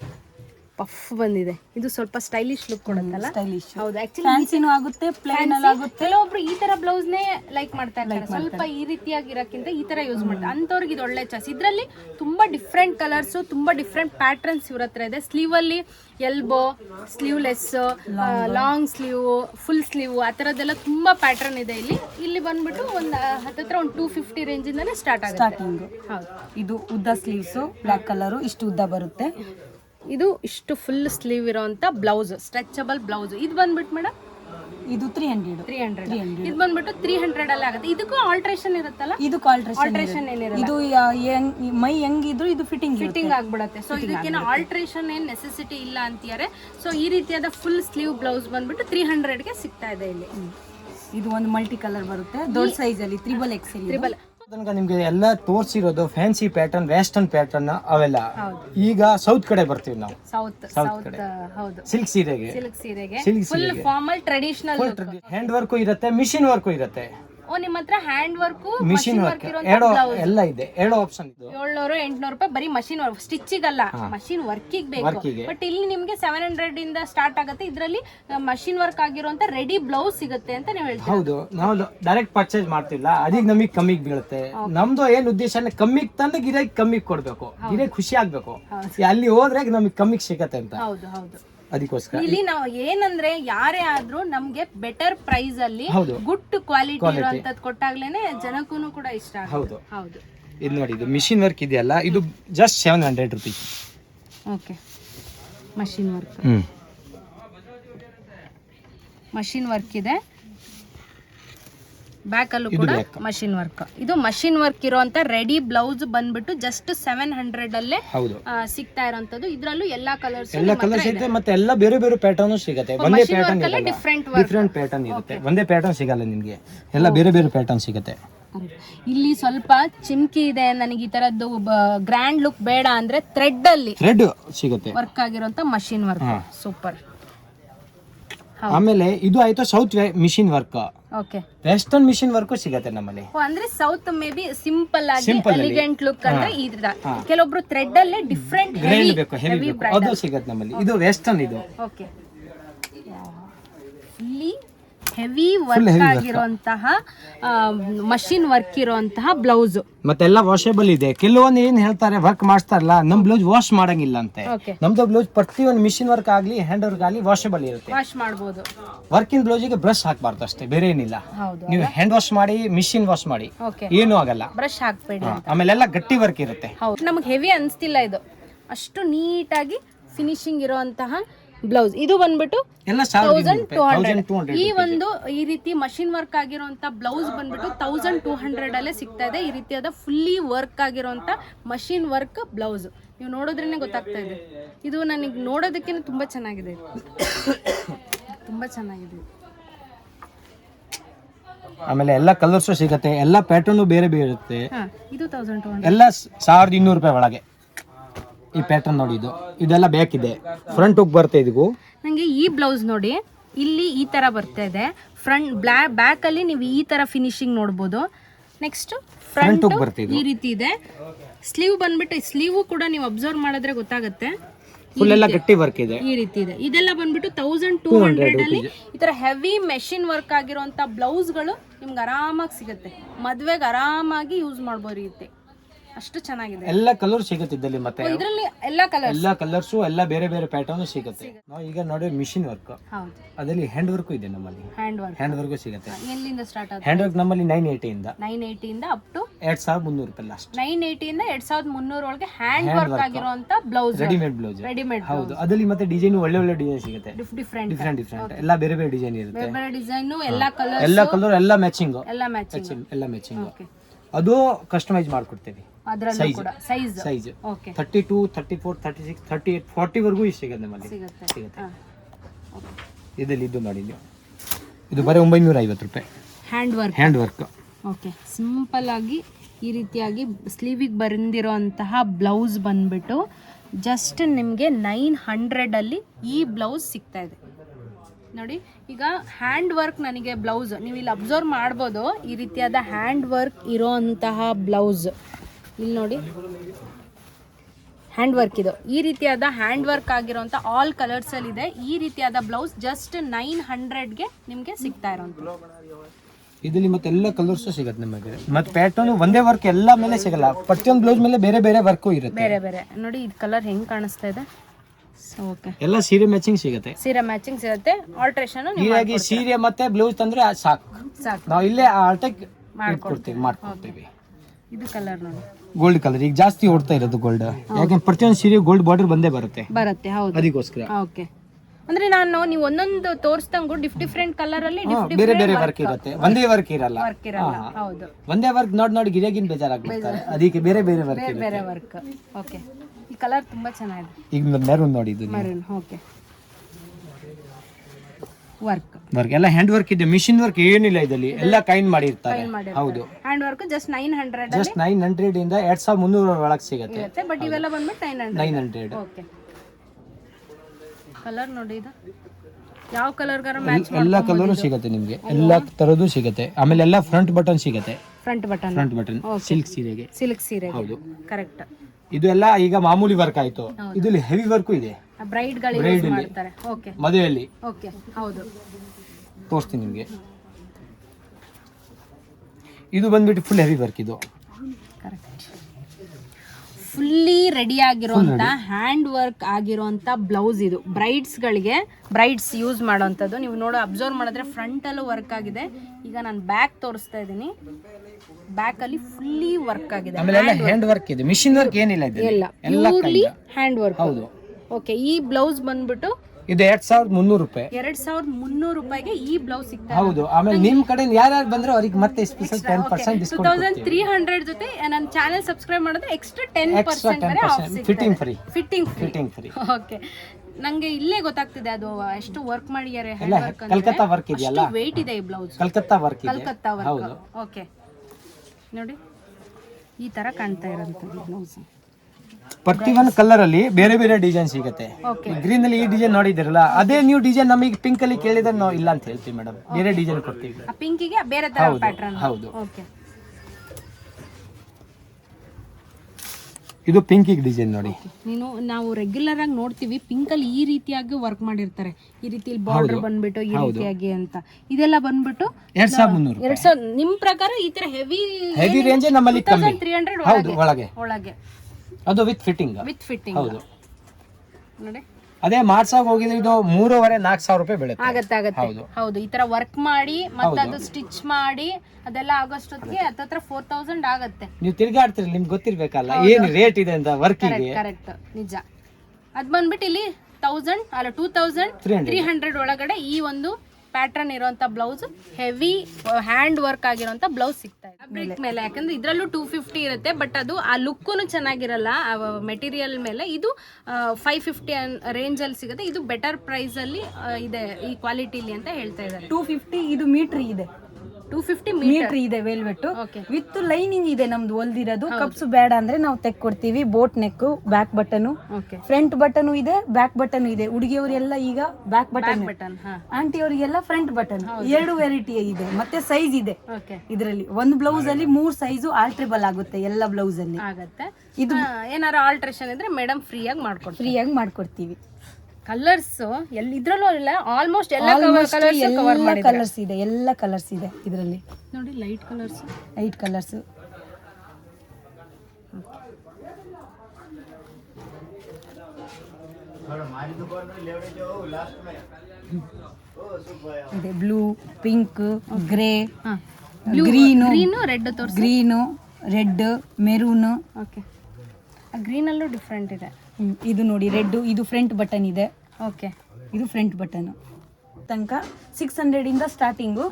ಪಫ್ ಬಂದಿದೆ. ಇದು ಸ್ವಲ್ಪ ಸ್ಟೈಲಿಶ್ ಲುಕ್ ಕೊಡುತ್ತಲ್ಲ? ಸ್ಟೈಲಿಶ್ ಹೌದು ಆಕ್ಚುಲಿ ಫ್ಯಾನ್ಸಿನೂ ಆಗುತ್ತೆ ಪ್ಲೇನ್ ಅಲ್ಲಿ ಆಗುತ್ತೆ ಕೆಲವೊಬ್ರು ಈ ತರ ಬ್ಲೌಸ್ ನೇ ಲೈಕ್ ಮಾಡ್ತಾ ಇರ್ತಾರೆ. ಸ್ವಲ್ಪ ಈ ರೀತಿಯಾಗಿರೋಕ್ಕಿಂತ ಈ ತರ ಯೂಸ್ ಮಾಡ್ತಾರೆ. ಅಂತವ್ರಿಗೆ ಇದು ಒಳ್ಳೆ ಚಾಯ್ಸ್ ಇದರಲ್ಲಿ ತುಂಬಾ ಡಿಫ್ರೆಂಟ್ ಕಲರ್ಸ್ ತುಂಬಾ ಡಿಫ್ರೆಂಟ್ ಪ್ಯಾಟರ್ನ್ಸ್ ಇವ್ರ ಹತ್ರ ಇದೆ. ಸ್ಲೀವ್ ಅಲ್ಲಿ elbow sleeveless long sleeve full sleeve ಆ ಥರದ್ದೆಲ್ಲ ತುಂಬಾ ಪ್ಯಾಟರ್ನ್ ಇದೆ ಇಲ್ಲಿ. ಇಲ್ಲಿ ಬಂದ್ಬಿಟ್ಟು ಒಂದು ಹತ್ತತ್ರ ಒಂದು ಟೂ ಫಿಫ್ಟಿ ರೇಂಜ್ ಇಂದಾನೆ ಸ್ಟಾರ್ಟ್ ಆಗುತ್ತೆ. ಸ್ಟಾರ್ಟಿಂಗ್ ಹೌದು. ಇದು ಉದ್ದ ಸ್ಲೀವ್ಸ್ ಬ್ಲಾಕ್ ಕಲರ್ ಇಷ್ಟು ಉದ್ದ ಬರುತ್ತೆ. ಇದು ಇಷ್ಟು ಫುಲ್ ಸ್ಲೀವ್ ಇರೋವಂಥ ಬ್ಲೌಸ್ ಸ್ಟ್ರೆಚಬಲ್ ಬ್ಲೌಸ್ ಇದು ಬಂದ್ಬಿಟ್ಟು ಮೇಡಮ್ ಇದು ತ್ರೀ ಹಂಡ್ರೆಡ್ ತ್ರೀ ಹಂಡ್ರೆಡ್ ಇದು ಬಂದ್ಬಿಟ್ಟು ತ್ರೀ ಹಂಡ್ರೆಡ್ ಅಲ್ಲಿ ಆಗುತ್ತೆ. ಇದಕ್ಕೂ ಆಲ್ಟ್ರೇಷನ್ ಇರುತ್ತಲ್ಲ? ಇದು ಆಲ್ಟ್ರೇಷನ್ ಏನಿರಲ್ಲ. ಇದು ಯಾ- ಹೆಂಗ್- ಮೈ ಹೆಂಗಿದ್ರು ಇದು ಫಿಟ್ಟಿಂಗ್ ಫಿಟ್ಟಿಂಗ್ ಆಗ್ಬಿಡತ್ತೆ. ಸೊ ಇದಕ್ಕೇನು ಆಲ್ಟ್ರೇಷನ್ ಏನ್ ನೆಸೆಸಿಟಿ ಇಲ್ಲ ಅಂತಿದ್ದಾರೆ. ಸೊ ಈ ರೀತಿಯಾದ ಫುಲ್ ಸ್ಲೀವ್ ಬ್ಲೌಸ್ ಬಂದ್ಬಿಟ್ಟು ತ್ರೀ ಹಂಡ್ರೆಡ್ಗೆ ಸಿಗ್ತಾ ಇದೆ ಇಲ್ಲಿ. ಇದು ಒಂದು ಮಲ್ಟಿ ಕಲರ್ ಬರುತ್ತೆ. ದೊಡ್ಡ ಸೈಜ್ ಅಲ್ಲಿ ತ್ರಿಬಲ್ ಎಕ್ಸ್ ತ್ರಿಬಲ್ ತನಕ ನಿಮ್ಗೆ ಎಲ್ಲ ತೋರಿಸಿರೋದು ಫ್ಯಾನ್ಸಿ ಪ್ಯಾಟರ್ನ್ ವೆಸ್ಟರ್ನ್ ಪ್ಯಾಟರ್ನ್ ಅವೆಲ್ಲ. ಈಗ ಸೌತ್ ಕಡೆ ಬರ್ತೀವಿ ನಾವು. ಸೌತ್ ಕಡೆ. ಹೌದು. ಸಿಲ್ಕ್ ಸೀರೆಗೆ. ಸಿಲ್ಕ್ ಸೀರೆಗೆ. Full formal traditional hand work ಇರುತ್ತೆ ಮಿಷಿನ್ ವರ್ಕು ಇರುತ್ತೆ. ಓ ನಿಮ್ಮ ಹತ್ರ ಹ್ಯಾಂಡ್ ವರ್ಕು ಮಿಷಿನ್ ವರ್ಕ್ ಎರಡು ಎಲ್ಲ ಇದೆ. ಎರಡು ಆಪ್ಷನ್ ಇದು. ಏಳ್ನೂರು ಎಂಟ್ನೂರು ರೂಪಾಯಿ ಬರೀ ಮಷಿನ್ ವರ್ಕ್ ಸ್ಟಿಚಿಗಲ್ಲ ಮಷಿನ್ ವರ್ಕಿಗೆ ಬೇಕು. ಬಟ್ ಇಲ್ಲಿ ನಿಮ್ಗೆ ಸೆವೆನ್ ಹಂಡ್ರೆಡ್ ಇಂದ ಸ್ಟಾರ್ಟ್ ಆಗುತ್ತೆ. ಇದರಲ್ಲಿ ಮಷಿನ್ ವರ್ಕ್ ಆಗಿರುವಂತ ರೆಡಿ ಬ್ಲೌಸ್ ಸಿಗುತ್ತೆ ಅಂತ ನೀವು ಹೇಳ್ತೀವಿ ಹೌದು. ನಾವು ಡೈರೆಕ್ಟ್ ಪರ್ಚೇಸ್ ಮಾಡ್ತಿಲ್ಲ. ಅದಕ್ಕೆ ನಮಗೆ ಕಮ್ಮಿಗೆ ಬೀಳುತ್ತೆ. ನಮ್ದು ಏನ್ ಉದ್ದೇಶ ಕಮ್ಮಿಗ್ ಕಮ್ಮಿಗೆ ತಂದು ಗಿರಾಕಿ ಕಮ್ಮಿಗೆ ಕೊಡ್ಬೇಕು. ಗಿರಾಕಿ ಖುಷಿ ಆಗ್ಬೇಕು. ಅಲ್ಲಿ ಹೋದ್ರೆ ನಮಗೆ ಕಮ್ಮಿಗೆ ಸಿಗತ್ತೆ ಅಂತ. ಹೌದು ಹೌದು. ಅದಕ್ಕೋಸ್ಕರ. ಇಲ್ಲಿ ನಾವು ಏನಂದ್ರೆ ಯಾರೇ ಆದ್ರೂ ನಮ್ಗೆ ಬೆಟರ್ ಪ್ರೈಸ್ ಅಲ್ಲಿ ಹೌದು. ಗುಡ್ ಕ್ವಾಲಿಟಿ ಇರುವಂತದ್ ಕೊಟ್ಟಾಗ್ಲೇನೆ ಜನಕ್ಕೂ ಕೂಡ ಇಷ್ಟ ಆಗುತ್ತೆ. ಹೌದು. ಹೌದು. ಇದು ನೋಡಿ ಇದು ಮಿಷಿನ್ ವರ್ಕ್ ಇದೆಯಲ್ಲ ಇದು just seven hundred rupees okay. Machine work hmm. Machine work ಇದೆ. ಬ್ಯಾಕ್ ಅಲ್ಲೂ ಕೂಡ. ಮಷಿನ್ ವರ್ಕ್ ಇದು ಮಷಿನ್ ವರ್ಕ್ ಇರುವಂತ ರೆಡಿ ಬ್ಲೌಸ್ ಬಂದ್ಬಿಟ್ಟು ಜಸ್ಟ್ ಸೆವೆನ್ ಹಂಡ್ರೆಡ್ ಅಲ್ಲೇ ಸಿಗ್ತಾ ಇರೋಂಥದ್ದು. ಇದ್ರಲ್ಲೂ ಎಲ್ಲಾ ಕಲರ್ಸ್ ಎಲ್ಲ ಕಲರ್ ಸಿಗುತ್ತೆ ಮತ್ತೆ ಎಲ್ಲ ಬೇರೆ ಬೇರೆ ಪ್ಯಾಟರ್ನ್ ಸಿಗುತ್ತೆ. ಒಂದೇ ಪ್ಯಾಟರ್ನ್ ಡಿಫರೆಂಟ್ ಡಿಫ್ರೆಂಟ್ ಪ್ಯಾಟರ್ನ್ ಇರುತ್ತೆ. ಒಂದೇ ಪ್ಯಾಟರ್ನ್ ಸಿಗಲ್ಲ ನಿಮಗೆ. ಎಲ್ಲ ಬೇರೆ ಬೇರೆ ಪ್ಯಾಟರ್ನ್ ಸಿಗುತ್ತೆ. ಇಲ್ಲಿ ಸ್ವಲ್ಪ ಚಿಮ್ಕಿ ಇದೆ. ನನಗೆ ಈ ತರದ್ದು ಗ್ರ್ಯಾಂಡ್ ಲುಕ್ ಬೇಡ ಅಂದ್ರೆ ಥ್ರೆಡ್ ಅಲ್ಲಿ ಥ್ರೆಡ್ ಸಿಗುತ್ತೆ. ವರ್ಕ್ ಆಗಿರುವಂತ ಮಷಿನ್ ವರ್ಕ್ ಸೂಪರ್ ಆಮೇಲೆ ಇದು ಆಯ್ತು south machine work okay western machine work ಸಿಗತ್ತೆ ನಮ್ಮಲ್ಲಿ. ಅಂದ್ರೆ ಸೌತ್ ಮೇ ಬಿ ಸಿಂಪಲ್ ಆಗಿ Simple ಅಲ್ಲಿ. ಎಲಿಗೆಂಟ್ ಲುಕ್ ಅಂದ್ರೆ ಇದ್ರ ಕೆಲವೊಬ್ರು ಥ್ರೆಡ್ ಅಲ್ಲೇ ಡಿಫ್ರೆಂಟ್ ಗ್ರೈಂಡ್ ಬೇಕು ಹೆವಿ ಬೇಕು. ಅದು ಸಿಗತ್ತೆ ನಮ್ಮಲ್ಲಿ. ಇದು ವೆಸ್ಟರ್ನ್ ಇದು. ಓಕೆ ಇಲ್ಲಿ ಹೆವಿ ವರ್ಕ್. ಆಗಿರುವಂತಹ ಮಷಿನ್ ವರ್ಕ್ ಇರುವಂತಹ ಬ್ಲೌಸ್ ಮತ್ತೆಲ್ಲ ವಾಷೇಬಲ್ ಇದೆ. ಕೆಲವೊಂದು ಏನ್ ಹೇಳ್ತಾರೆ ವರ್ಕ್ ಮಾಡ್ತಾರಲ್ಲ ನಮ್ ಬ್ಲೌಸ್ ವಾಶ್ ಮಾಡಂಗಿಲ್ಲ ಅಂತೆ ನಮ್ದು ಬ್ಲೌಸ್ ಪ್ರತಿಯೊಂದು ಮಿಷಿನ್ ವರ್ಕ್ ಆಗ್ಲಿ ಹ್ಯಾಂಡ್ ವರ್ಕ್ ಆಗ್ಲಿ ವಾಷೇಬಲ್ ಇರುತ್ತೆ. ವಾಶ್ ಮಾಡ್ಬೋದು. ವರ್ಕಿಂಗ್ ಬ್ಲೌಸಿಗೆ ಬ್ರಷ್ ಹಾಕ್ಬಾರ್ದು ಅಷ್ಟೇ ಬೇರೆ ಏನಿಲ್ಲ. ನೀವು ಹ್ಯಾಂಡ್ ವಾಶ್ ಮಾಡಿ ಮಿಷಿನ್ ವಾಶ್ ಮಾಡಿ ಏನು ಆಗಲ್ಲ. ಬ್ರಷ್ ಹಾಕ್ಬೇಡಿ ಆಮೇಲೆಲ್ಲ ಆಮೇಲೆ ಎಲ್ಲ ಗಟ್ಟಿ ವರ್ಕ್ ಇರುತ್ತೆ. ಹೌದು. ನಮಗೆ ಹೆವಿ ಅನಿಸ್ತಿಲ್ಲ ಇದು. ಅಷ್ಟು ನೀಟಾಗಿ ಫಿನಿಶಿಂಗ್ ಇರುವಂತಹ ಬ್ಲೌಸ್. ಇದು ಬಂದ್ಬಿಟ್ಟು ತೌಸಂಡ್ ಟೂ ಹಂಡ್ರೆಡ್ ಈ ಒಂದು ಈ ರೀತಿ ಮಷಿನ್ ವರ್ಕ್ ಆಗಿರುವಂತ ಬ್ಲೌಸ್ ಬಂದ್ಬಿಟ್ಟು ತೌಸಂಡ್ ಟೂ ಹಂಡ್ರೆಡ್ ಅಲ್ಲೇ ಸಿಗ್ತಾ ಇದೆ. ಈ ರೀತಿಯಾದ ಫುಲ್ಲಿ ವರ್ಕ್ ಆಗಿರುವಂತ ಮಷಿನ್ ವರ್ಕ್ ಬ್ಲೌಸ್ ನೀವು ನೋಡಿದ್ರೇನೆ ಗೊತ್ತಾಗ್ತಾ ಇದೆ. ಇದು ನನಗೆ ನೋಡೋದಕ್ಕೆ ತುಂಬಾ ಚೆನ್ನಾಗಿದೆ. ತುಂಬಾ ಚೆನ್ನಾಗಿದೆ. ಆಮೇಲೆ ಎಲ್ಲ ಕಲರ್ಸು ಸಿಗುತ್ತೆ. ಎಲ್ಲ ಪ್ಯಾಟರ್ನು ಬೇರೆ ಬೇರೆ ಇರುತ್ತೆ. ಇದು ಎಲ್ಲ ಸಾವಿರದ ಇನ್ನೂರು ರೂಪಾಯಿ ಒಳಗೆ. ಈ ಪ್ಯಾಟರ್ನ್ ನೋಡಿ ಇದು. ಇದೆಲ್ಲ ಬೇಕಿದೆ. ಫ್ರಂಟ್ ಹೋಗಿ ಬರುತ್ತೆ ಇದಕ್ಕೂ ನನಗೆ ಈ ಬ್ಲೌಸ್ ನೋಡಿ ಇಲ್ಲಿ ಈ ತರ ಬರ್ತಾ ಇದೆ. ಫ್ರಂಟ್ ಬ್ಲಾ ಬ್ಯಾಕ್ ಅಲ್ಲಿ ನೀವು ಈ ತರ ಫಿನಿಶಿಂಗ್ ನೋಡ್ಬೋದು. ನೆಕ್ಸ್ಟ್ ಫ್ರಂಟ್ ಇದು. ಈ ರೀತಿ ಇದೆ. ಸ್ಲೀವ್ ಬಂದ್ಬಿಟ್ಟು ಸ್ಲೀವ್ ಕೂಡ ನೀವು ಅಬ್ಸರ್ವ್ ಮಾಡಿದ್ರೆ ಗೊತ್ತಾಗುತ್ತೆ. ಫುಲ್ ಎಲ್ಲ ಗಟ್ಟಿ ವರ್ಕ್ ಇದೆ. ಈ ರೀತಿ ಇದೆ. ಇದೆಲ್ಲ ಬಂದ್ಬಿಟ್ಟು ತೌಸಂಡ್ ಟೂ ಹಂಡ್ರೆಡ್ ಅಲ್ಲಿ ಈ ತರ ಹೆವಿ ಮೆಷಿನ್ ವರ್ಕ್ ಆಗಿರುವಂತ ಬ್ಲೌಸ್ಗಳು ನಿಮ್ಗೆ ಆರಾಮಾಗಿ ಸಿಗುತ್ತೆ. ಮದ್ವೆಗೆ ಆರಾಮಾಗಿ ಯೂಸ್ ಮಾಡಬಹುದು ಈ ರೀತಿ. ಅಷ್ಟು ಚೆನ್ನಾಗಿದೆ. ಎಲ್ಲ ಕಲರ್ ಸಿಗುತ್ತೆ ಇದರಲ್ಲಿ ಮತ್ತೆ. ಇದರಲ್ಲಿ ಎಲ್ಲ ಕಲರ್ ಎಲ್ಲ ಕಲರ್ಸು ಎಲ್ಲ ಬೇರೆ ಬೇರೆ ಪ್ಯಾಟರ್ನ್ ಸಿಗುತ್ತೆ. ನಾವು ಈಗ ನೋಡಿ ಮಿಷಿನ್ ವರ್ಕ್ ಹೌದು. ಅದರಲ್ಲಿ ಹ್ಯಾಂಡ್ ವರ್ಕ್ ಇದೆ ನಮ್ಮಲ್ಲಿ. ಹ್ಯಾಂಡ್ ವರ್ಕ್ ಹ್ಯಾಂಡ್ ವರ್ಕ್ ಸಿಗುತ್ತೆ ಎಲ್ಲಿಂದ ಸ್ಟಾರ್ಟ್ ಆಗುತ್ತೆ? ಹ್ಯಾಂಡ್ ವರ್ಕ್ ನಮ್ಮಲ್ಲಿ ನೈನ್ ಇಂದ. ನೈನ್ ಇಂದ ಅಪ್ ಟು ಎರಡ್ ಸಾವಿರದ ಮುನ್ನೂರು ರೂಪಾಯಿ ಲಾಸ್ಟ್ ನೈನ್ ಇಂದ ಎರಡ್ ಸಾವಿರದ ಮುನ್ನೂರ ಒಳಗೆ ಹ್ಯಾಂಡ್ ವರ್ಕ್ ಆಗಿರುವಂತ ಬ್ಲೌಸ್ ರೆಡಿಮೇಡ್ ಬ್ಲೌಸ್ ರೆಡಿಮೇಡ್ ಹೌದು. ಅದರಲ್ಲಿ ಮತ್ತೆ ಡಿಸೈನ್ ಒಳ್ಳೆ ಒಳ್ಳೆ ಡಿಸೈನ್ ಸಿಗುತ್ತೆ. ಡಿಫ್ರೆಂಟ್ ಡಿಫ್ರೆಂಟ್ ಡಿಫ್ರೆಂಟ್ ಎಲ್ಲ ಬೇರೆ ಬೇರೆ ಡಿಸೈನ್ ಇರುತ್ತೆ. ಬೇರೆ ಬೇರೆ ಡಿಸೈನ್ ಎಲ್ಲ ಕಲರ್ ಎಲ್ಲ ಕಲರ್ ಎಲ್ಲ ಮ್ಯಾಚಿಂಗ್ ಎಲ್ಲ ಮ್ಯಾಚಿಂಗ್ ಎಲ್ಲ ಮ್ಯಾಚಿಂಗ್ ಓಕೆ ಅದು ಕಸ್ಟಮೈಸ್ ಮಾಡ್ಕೊಡ್ತೀವಿ. ಅದರಲ್ಲೂ Size. ಕೂಡ. Size size okay thirty two thirty four thirty six thirty eight ಫಾರ್ಟಿವರೆಗೂ ಇಷ್ಟು ಸಿಗುತ್ತೆ ನಮ್ಮಲ್ಲಿ ಸಿಗುತ್ತೆ. ಸಿಗುತ್ತೆ. ಹಾ. ಇದಲ್ಲಿ ಇದು ನೋಡಿ ನೀವು. ಇದು ಬರೀ ಒಂಬೈನೂರ ಐವತ್ತು ರೂಪಾಯಿ. Hand work hand work okay simple ಆಗಿ ಈ ರೀತಿಯಾಗಿ ಸ್ಲೀವಿಗೆ ಬಂದಿರೋ ಅಂತಹ ಬ್ಲೌಸ್ ಬಂದ್ಬಿಟ್ಟು ಜಸ್ಟ್ ನಿಮಗೆ ನೈನ್ ಹಂಡ್ರೆಡಲ್ಲಿ ಈ ಬ್ಲೌಸ್ ಸಿಗ್ತಾ ಇದೆ. ನೋಡಿ ಈಗ ಹ್ಯಾಂಡ್ ವರ್ಕ್ ನನಗೆ ಬ್ಲೌಸ್ ನೀವು ಇಲ್ಲಿ ಅಬ್ಸರ್ವ್ ಮಾಡ್ಬೋದು ಈ ರೀತಿಯಾದ ಹ್ಯಾಂಡ್ ವರ್ಕ್ ಇರೋ ಅಂತಹ ಬ್ಲೌಸ್ ಇಲ್ಲಿ ನೋಡಿ. ಹ್ಯಾಂಡ್ ವರ್ಕ್ ಇದು. ಈ ರೀತಿಯಾದ ಹ್ಯಾಂಡ್ ವರ್ಕ್ ಆಗಿರೋಂಥ ಆಲ್ ಕಲರ್ಸಲ್ಲಿ ಇದೆ. ಈ ರೀತಿಯಾದ ಬ್ಲೌಸ್ ಜಸ್ಟ್ ನೈನ್ ಹಂಡ್ರೆಡ್ಗೆ ನಿಮಗೆ ಸಿಗ್ತಾ ಇರೋಂಥದ್ದು ಇದರಲ್ಲಿ ಮತ್ತೆ ಎಲ್ಲ ಕಲರ್ಸು ಸಿಗುತ್ತೆ ನಿಮಗೆ. ಮತ್ತೆ ಪ್ಯಾಟರ್ನ್ ಒಂದೇ ವರ್ಕ್ ಎಲ್ಲ ಮೇಲೆ ಸಿಗಲ್ಲ. ಪ್ರತಿಯೊಂದು ಬ್ಲೌಸ್ ಮೇಲೆ ಬೇರೆ ಬೇರೆ ವರ್ಕು ಇರುತ್ತೆ. ಬೇರೆ ಬೇರೆ. ನೋಡಿ ಇದು ಕಲರ್ ಹೆಂಗ್ ಕಾಣಿಸ್ತಾ ಇದೆ. ಓಕೆ ಎಲ್ಲ ಸೀರೆ ಮ್ಯಾಚಿಂಗ್ ಸಿಗುತ್ತೆ. ಸೀರೆ ಮ್ಯಾಚಿಂಗ್ ಸಿಗುತ್ತೆ. ಆಲ್ಟ್ರೇಷನ್ ಹೀಗಾಗಿ ಸೀರೆ ಮತ್ತೆ ಬ್ಲೌಸ್ ತಂದ್ರೆ ಸಾಕು. ಸಾಕು. ನಾವು ಇಲ್ಲೇ ಆಲ್ಟೆಕ್ ಮಾಡ್ಕೊಡ್ತೀವಿ. ಮಾಡ್ಕೊಡ್ತೀವಿ. ಇದು ಕಲರ್ ನೋಡಿ. ಗೋಲ್ಡ್ ಕಲರ್ ಈಗ ಜಾಸ್ತಿ ಓಡ್ತಾ ಇರೋದು ಗೋಲ್ಡ್ ಯಾಕಂದ್ರೆ ಪ್ರತಿಯೊಂದು ಸೀರೆ ಗೋಲ್ಡ್ ಬಾರ್ಡರ್ ಬಂದೇ ಬರುತ್ತೆ. ಬರುತ್ತೆ ಹೌದು. ಅದಕ್ಕೋಸ್ಕರ. ಓಕೆ. ಅಂದ್ರೆ ನಾನು ನೀವು ಒಂದೊಂದು ತೋರಿಸ್ದಂಗು ಡಿಫ್ ಡಿಫ್ರೆಂಟ್ ಕಲರ್ ಅಲ್ಲಿ ಬೇರೆ ಬೇರೆ ವರ್ಕ್ ಇರುತ್ತೆ. ಒಂದೇ ವರ್ಕ್ ಇರಲ್ಲ. ವರ್ಕ್ ಇರಲ್ಲ ಹೌದು. ಒಂದೇ ವರ್ಕ್ ನೋಡಿ ನೋಡಿ ಗಿರಿಯಾಗಿನ್ ಬೇಜಾರಾಗ್ಬಿಡ್ತಾರೆ. ಅದಕ್ಕೆ ಬೇರೆ ಬೇರೆ ವರ್ಕ್ ಬೇರೆ ಬೇರೆ ವರ್ಕ್ ಓಕೆ ಈ ಕಲರ್ ತುಂಬಾ ಚೆನ್ನಾಗಿದೆ. ಈಗ ಮೆರೂನ್ ನೋಡಿ ಇದು ಮರೂನ್ ಓಕೆ ವರ್ಕ್ ವರ್ಕ್ ಎಲ್ಲ ಹ್ಯಾಂಡ್ ವರ್ಕ್ ಇದೆ. ಮಿಷಿನ್ ವರ್ಕ್ ಏನಿಲ್ಲ ಇದರಲ್ಲಿ. ಎಲ್ಲ ಕೈಂಡ್ ಮಾಡಿರ್ತಾರೆ. ಹೌದು. Hand work just nine hundred just nine hundred ಇಂದ ಎರಡ್ ಸಾವಿರದ ಮುನ್ನೂರ ಒಳಗೆ ಸಿಗುತ್ತೆ. ಬಟ್ ಇವೆಲ್ಲ ಬಂದ್ಬಿಟ್ಟು nine hundred nine hundred okay colour ನೋಡಿ ಇದು. ಯಾವ ಕಲರ್ಗಾರ ಮ್ಯಾಚ್ ಎಲ್ಲ ಕಲರು ಸಿಗುತ್ತೆ ನಿಮಗೆ. ಎಲ್ಲ ತರದ್ದು ಸಿಗುತ್ತೆ. ಆಮೇಲೆ ಎಲ್ಲ ಫ್ರಂಟ್ ಬಟನ್ ಸಿಗುತ್ತೆ. Front button front button silk ಸೀರೆಗೆ. ಸಿಲ್ಕ್ ಸೀರೆ ಹೌದು. ಕರೆಕ್ಟ್ ಇದು ಎಲ್ಲ ಈಗ ಮಾಮೂಲಿ ವರ್ಕ್ ಆಯ್ತು. ಇದರಲ್ಲಿ ಹೆವಿ ವರ್ಕು ಇದೆ. ಬ್ರೈಡ್ ಗಳಿಗೆ ಯೂಸ್ ಮಾಡ್ತಾರೆ. ಓಕೆ ಮದುವೆಯಲ್ಲಿ. ಓಕೆ ಹೌದು. ತೋರಿಸ್ತೀನಿ ನಿಮಗೆ. ಇದು ಬಂದ್ಬಿಟ್ಟು ಫುಲ್ ಹೆವಿ ವರ್ಕ್ ಇದು. ಕರೆಕ್ಟ್ ಫುಲ್ಲಿ ರೆಡಿ ಆಗಿರುವಂತ ಹ್ಯಾಂಡ್ ವರ್ಕ್ ಆಗಿರುವಂತ ಬ್ಲೌಸ್ ಇದು. ಬ್ರೈಡ್ಸ್ಗಳಿಗೆ ಬ್ರೈಡ್ಸ್ ಯೂಸ್ ಮಾಡೋವಂಥದ್ದು. ನೀವು ನೋಡೋ ಅಬ್ಸರ್ವ್ ಮಾಡಿದ್ರೆ ಫ್ರಂಟಲ್ಲೂ ವರ್ಕ್ ಆಗಿದೆ. ಈಗ ನಾನು ಬ್ಯಾಕ್ ತೋರಿಸ್ತಾ ಇದ್ದೀನಿ. ಬ್ಯಾಕಲ್ಲಿ ಫುಲ್ಲಿ ವರ್ಕ್ ಆಗಿದೆ. ಆಮೇಲೆ ಎಲ್ಲ ಹ್ಯಾಂಡ್ ವರ್ಕ್ ಇದೆ. ಮಿಷಿನ್ ವರ್ಕ್ ಏನಿಲ್ಲ ಇದೆ ಎಲ್ಲ ಪ್ಯೂರ್ಲಿ ಹ್ಯಾಂಡ್ ವರ್ಕ್ ಹೌದು. ಓಕೆ ಈ ಬ್ಲೌಸ್ ಬಂದ್ಬಿಟ್ಟು ಇದು ಎರಡ್ ಸಾವಿರದ ಮುನ್ನೂರು ರೂಪಾಯಿ. ಎರಡ್ ಸಾವಿರದ ಮುನ್ನೂರು ರೂಪಾಯಿಗೆ ಈ ಬ್ಲೌಸ್ ಸಿಗ್ತಾ ಹೌದು ಆಮೇಲೆ ನಿಮ್ ಕಡೆ ಯಾರ್ಯಾರು ಬಂದ್ರೆ ಅವ್ರಿಗೆ ಮತ್ತೆ special ten percent two thousand three hundred ಜೊತೆ ನನ್ನ ಚಾನೆಲ್ ಸಬ್ಸ್ಕ್ರೈಬ್ ಮಾಡಿದ್ರೆ extra ten percent fitting free fitting fitting free okay ನಂಗೆ ಇಲ್ಲೇ ಗೊತ್ತಾಗ್ತಿದೆ ಅದು ಎಷ್ಟು ವರ್ಕ್ ಮಾಡಿದ್ದಾರೆ ಕಲ್ಕತ್ತಾ ವರ್ಕ್ ಇದೆಯಲ್ಲ? ವೇಟ್ ಇದೆ ಈ ಬ್ಲೌಸ್ ಕಲ್ಕತ್ತಾ ವರ್ಕ್ ಇದೆ. ಕಲ್ಕತ್ತಾ ವರ್ಕ್ ಓಕೆ ನೋಡಿ ಈ ತರ ಕಾಣ್ತಾ ಇರೋಂಥದ್ದು ಬ್ಲೌಸ್ ಪ್ರತಿಯೊಂದು ಕಲರ್ ಅಲ್ಲಿ ಬೇರೆ ಬೇರೆ ಡಿಸೈನ್ ಸಿಗುತ್ತೆ. ಓಕೆ ಗ್ರೀನ್ ಅಲ್ಲಿ ಈ ಡಿಸೈನ್ ನೋಡಿದಿರಲ್ಲ ಅದೇ ನ್ಯೂ ಡಿಸೈನ್ ನಮಗೆ ಪಿಂಕ್ ಅಲ್ಲಿ ಕೇಳಿದ್ರೆ ನಾವು ಇಲ್ಲ ಅಂತ ಹೇಳ್ತೀವಿ ಮೇಡಮ್ ಬೇರೆ ಡಿಸೈನ್ ಕೊಡ್ತೀವಿ. ಪಿಂಕಿಗೆ ಬೇರೆ ತರ ಪ್ಯಾಟರ್ನ್ ಹೌದು. ಓಕೆ ಇದು ಪಿಂಕ್ ಡಿಸೈನ್ ನೋಡಿ. ನೀನು ನಾವು ರೆಗ್ಯುಲರ್ ಆಗಿ ನೋಡ್ತೀವಿ ಪಿಂಕ್ ಅಲ್ಲಿ ಈ ರೀತಿಯಾಗಿ ವರ್ಕ್ ಮಾಡಿರ್ತಾರೆ. ಈ ರೀತಿ ಬಾರ್ಡರ್ ಬಂದ್ಬಿಟ್ಟು ಈ ರೀತಿಯಾಗಿ ಅಂತ. ಇದೆಲ್ಲ ಬಂದ್ಬಿಟ್ಟು ಎರಡ್ ಸಾವಿರದ ಮುನ್ನೂರು ಎರಡ್ ಸಾವಿರ ನಿಮ್ ಪ್ರಕಾರ ಈ ತರ ಹೆವಿ ಹೆವಿ ರೇಂಜ್ ನಮ್ಮಲ್ಲಿ ತ್ರೀ ಹಂಡ್ರೆಡ್ ಒಳಗೆ. ಒಳಗೆ. ಅದು ವಿತ್ ಫಿಟ್ಟಿಂಗ್ ವಿತ್ ಫಿಟ್ಟಿಂಗ್ ಹೌದು. ನೋಡಿ. ಅದೇ ಮಾಡ್ಸಾಗ ಹೋಗಿದ್ರೆ ಇದು ಮೂರುವರೆ ನಾಲ್ಕು ಸಾವಿರ ರೂಪಾಯಿ ಬೆಳೆ ಆಗತ್ತೆ ಆಗತ್ತೆ. ಹೌದು. ಹೌದು ಈ ತರ ವರ್ಕ್ ಮಾಡಿ ಮತ್ತೆ ಅದು ಸ್ಟಿಚ್ ಮಾಡಿ ಅದೆಲ್ಲ ಆಗೋಷ್ಟೊತ್ತಿಗೆ ಹತ್ತತ್ರ ಫೋರ್ ತೌಸಂಡ್ ಆಗತ್ತೆ. ನೀವು ತಿರ್ಗಾಡ್ತೀರಿ ನಿಮ್ಗೆ ಗೊತ್ತಿರ್ಬೇಕಲ್ಲ ಏನು ರೇಟ್ ಇದೆ ಅಂತ ವರ್ಕಿಗೆ ಕರೆಕ್ಟ್ ನಿಜ. ಅದ್ ಬಂದ್ಬಿಟ್ಟು ಇಲ್ಲಿ ತೌಸಂಡ್ ಅಲ್ಲ ಟೂ ತೌಸಂಡ್ ತ್ರೀ ಹಂಡ್ರೆಡ್ ಒಳಗಡೆ ಈ ಒಂದು ಪ್ಯಾಟರ್ನ್ ಇರುವಂತ ಬ್ಲೌಸ್ ಹೆವಿ ಹ್ಯಾಂಡ್ ವರ್ಕ್ ಆಗಿರುವಂತ ಬ್ಲೌಸ್ ಸಿಗ್ತಾ ಇದೆ. ಫ್ಯಾಬ್ರಿಕ್ ಮೇಲೆ ಯಾಕಂದ್ರೆ ಇದ್ರಲ್ಲೂ ಟೂ ಫಿಫ್ಟಿ ಇರುತ್ತೆ ಬಟ್ ಅದು ಆ ಲುಕ್ಕೂ ಚೆನ್ನಾಗಿರಲ್ಲ. ಮೆಟೀರಿಯಲ್ ಮೇಲೆ ಇದು ಫೈವ್ ಫಿಫ್ಟಿ ರೇಂಜ್ ಅಲ್ಲಿ ಸಿಗುತ್ತೆ. ಇದು ಬೆಟರ್ ಪ್ರೈಸ್ ಅಲ್ಲಿ ಇದೆ ಈ ಕ್ವಾಲಿಟಿಲಿ ಅಂತ ಹೇಳ್ತಾ ಇದ್ದಾರೆ. ಟೂ ಫಿಫ್ಟಿ ಇದು ಮೀಟ್ರ್ ಇದೆ. ಟೂ ಫಿಫ್ಟಿ ಮೀಟರ್ ಇದೆ ವೆಲ್ವೆಟ್ ಓಕೆ ವಿತ್ ಲೈನಿಂಗ್ ಇದೆ ನಮ್ದು ಹೊಲ್ದಿರೋದು. ಕಪ್ಸ್ ಬೇಡ ಅಂದ್ರೆ ನಾವು ತೆಕ್ಕೊಡ್ತೀವಿ. Boat neck back button front button ಇದೆ ಬ್ಯಾಕ್ ಬಟನ್ ಇದೆ. ಹುಡುಗಿಯವರೆಲ್ಲ ಈಗ ಬ್ಯಾಕ್ ಬಟನ್ ಆಂಟಿ ಅವರಿಗೆಲ್ಲ ಫ್ರಂಟ್ ಬಟನ್ ಎರಡು ವೆರೈಟಿ ಇದೆ. ಮತ್ತೆ ಸೈಜ್ ಇದೆ. ಇದರಲ್ಲಿ. ಒಂದ್ ಬ್ಲೌಸ್ ಅಲ್ಲಿ ಮೂರ್ ಸೈಜು ಆಲ್ಟ್ರೇಬಲ್ ಆಗುತ್ತೆ ಎಲ್ಲ ಬ್ಲೌಸ್ ಅಲ್ಲಿ. ಆಗುತ್ತೆ. ಇದು ಏನಾರ ಆಲ್ಟ್ರೇಷನ್ ಇದ್ರೆ ಮೇಡಮ್ ಫ್ರೀಯಾಗಿ ಮಾಡ್ಕೊಡ್ತೀವಿ. ಫ್ರೀಯಾಗಿ ಮಾಡ್ಕೊಡ್ತೀವಿ. ಕಲರ್ಸ್ ಎಲ್ಲಿ ಇದ್ರಲ್ಲೂ ಇಲ್ಲ ಆಲ್ಮೋಸ್ಟ್ ಎಲ್ಲ ಎಲ್ಲ ಕಲರ್ಸ್ ಇದೆ ಎಲ್ಲ ಕಲರ್ಸ್ ಇದೆ ಇದರಲ್ಲಿ. ನೋಡಿ ಲೈಟ್ ಕಲರ್ಸ್ ಲೈಟ್ ಕಲರ್ಸ್ ಇದೆ blue pink grey green green red ತೋರಿಸಿ. Green red maroon okay green ಅಲ್ಲೂ ಡಿಫ್ರೆಂಟ್ ಇದೆ. ಇದು ನೋಡಿ ರೆಡ್ ಇದು ಫ್ರಂಟ್ ಬಟನ್ ಇದೆ. ಓಕೆ. ಇದು ಫ್ರಂಟ್ ಬಟನ್. ತನಕ ಸಿಕ್ಸ್ ಹಂಡ್ರೆಡ್ ಇಂದ ಸ್ಟಾರ್ಟಿಂಗು.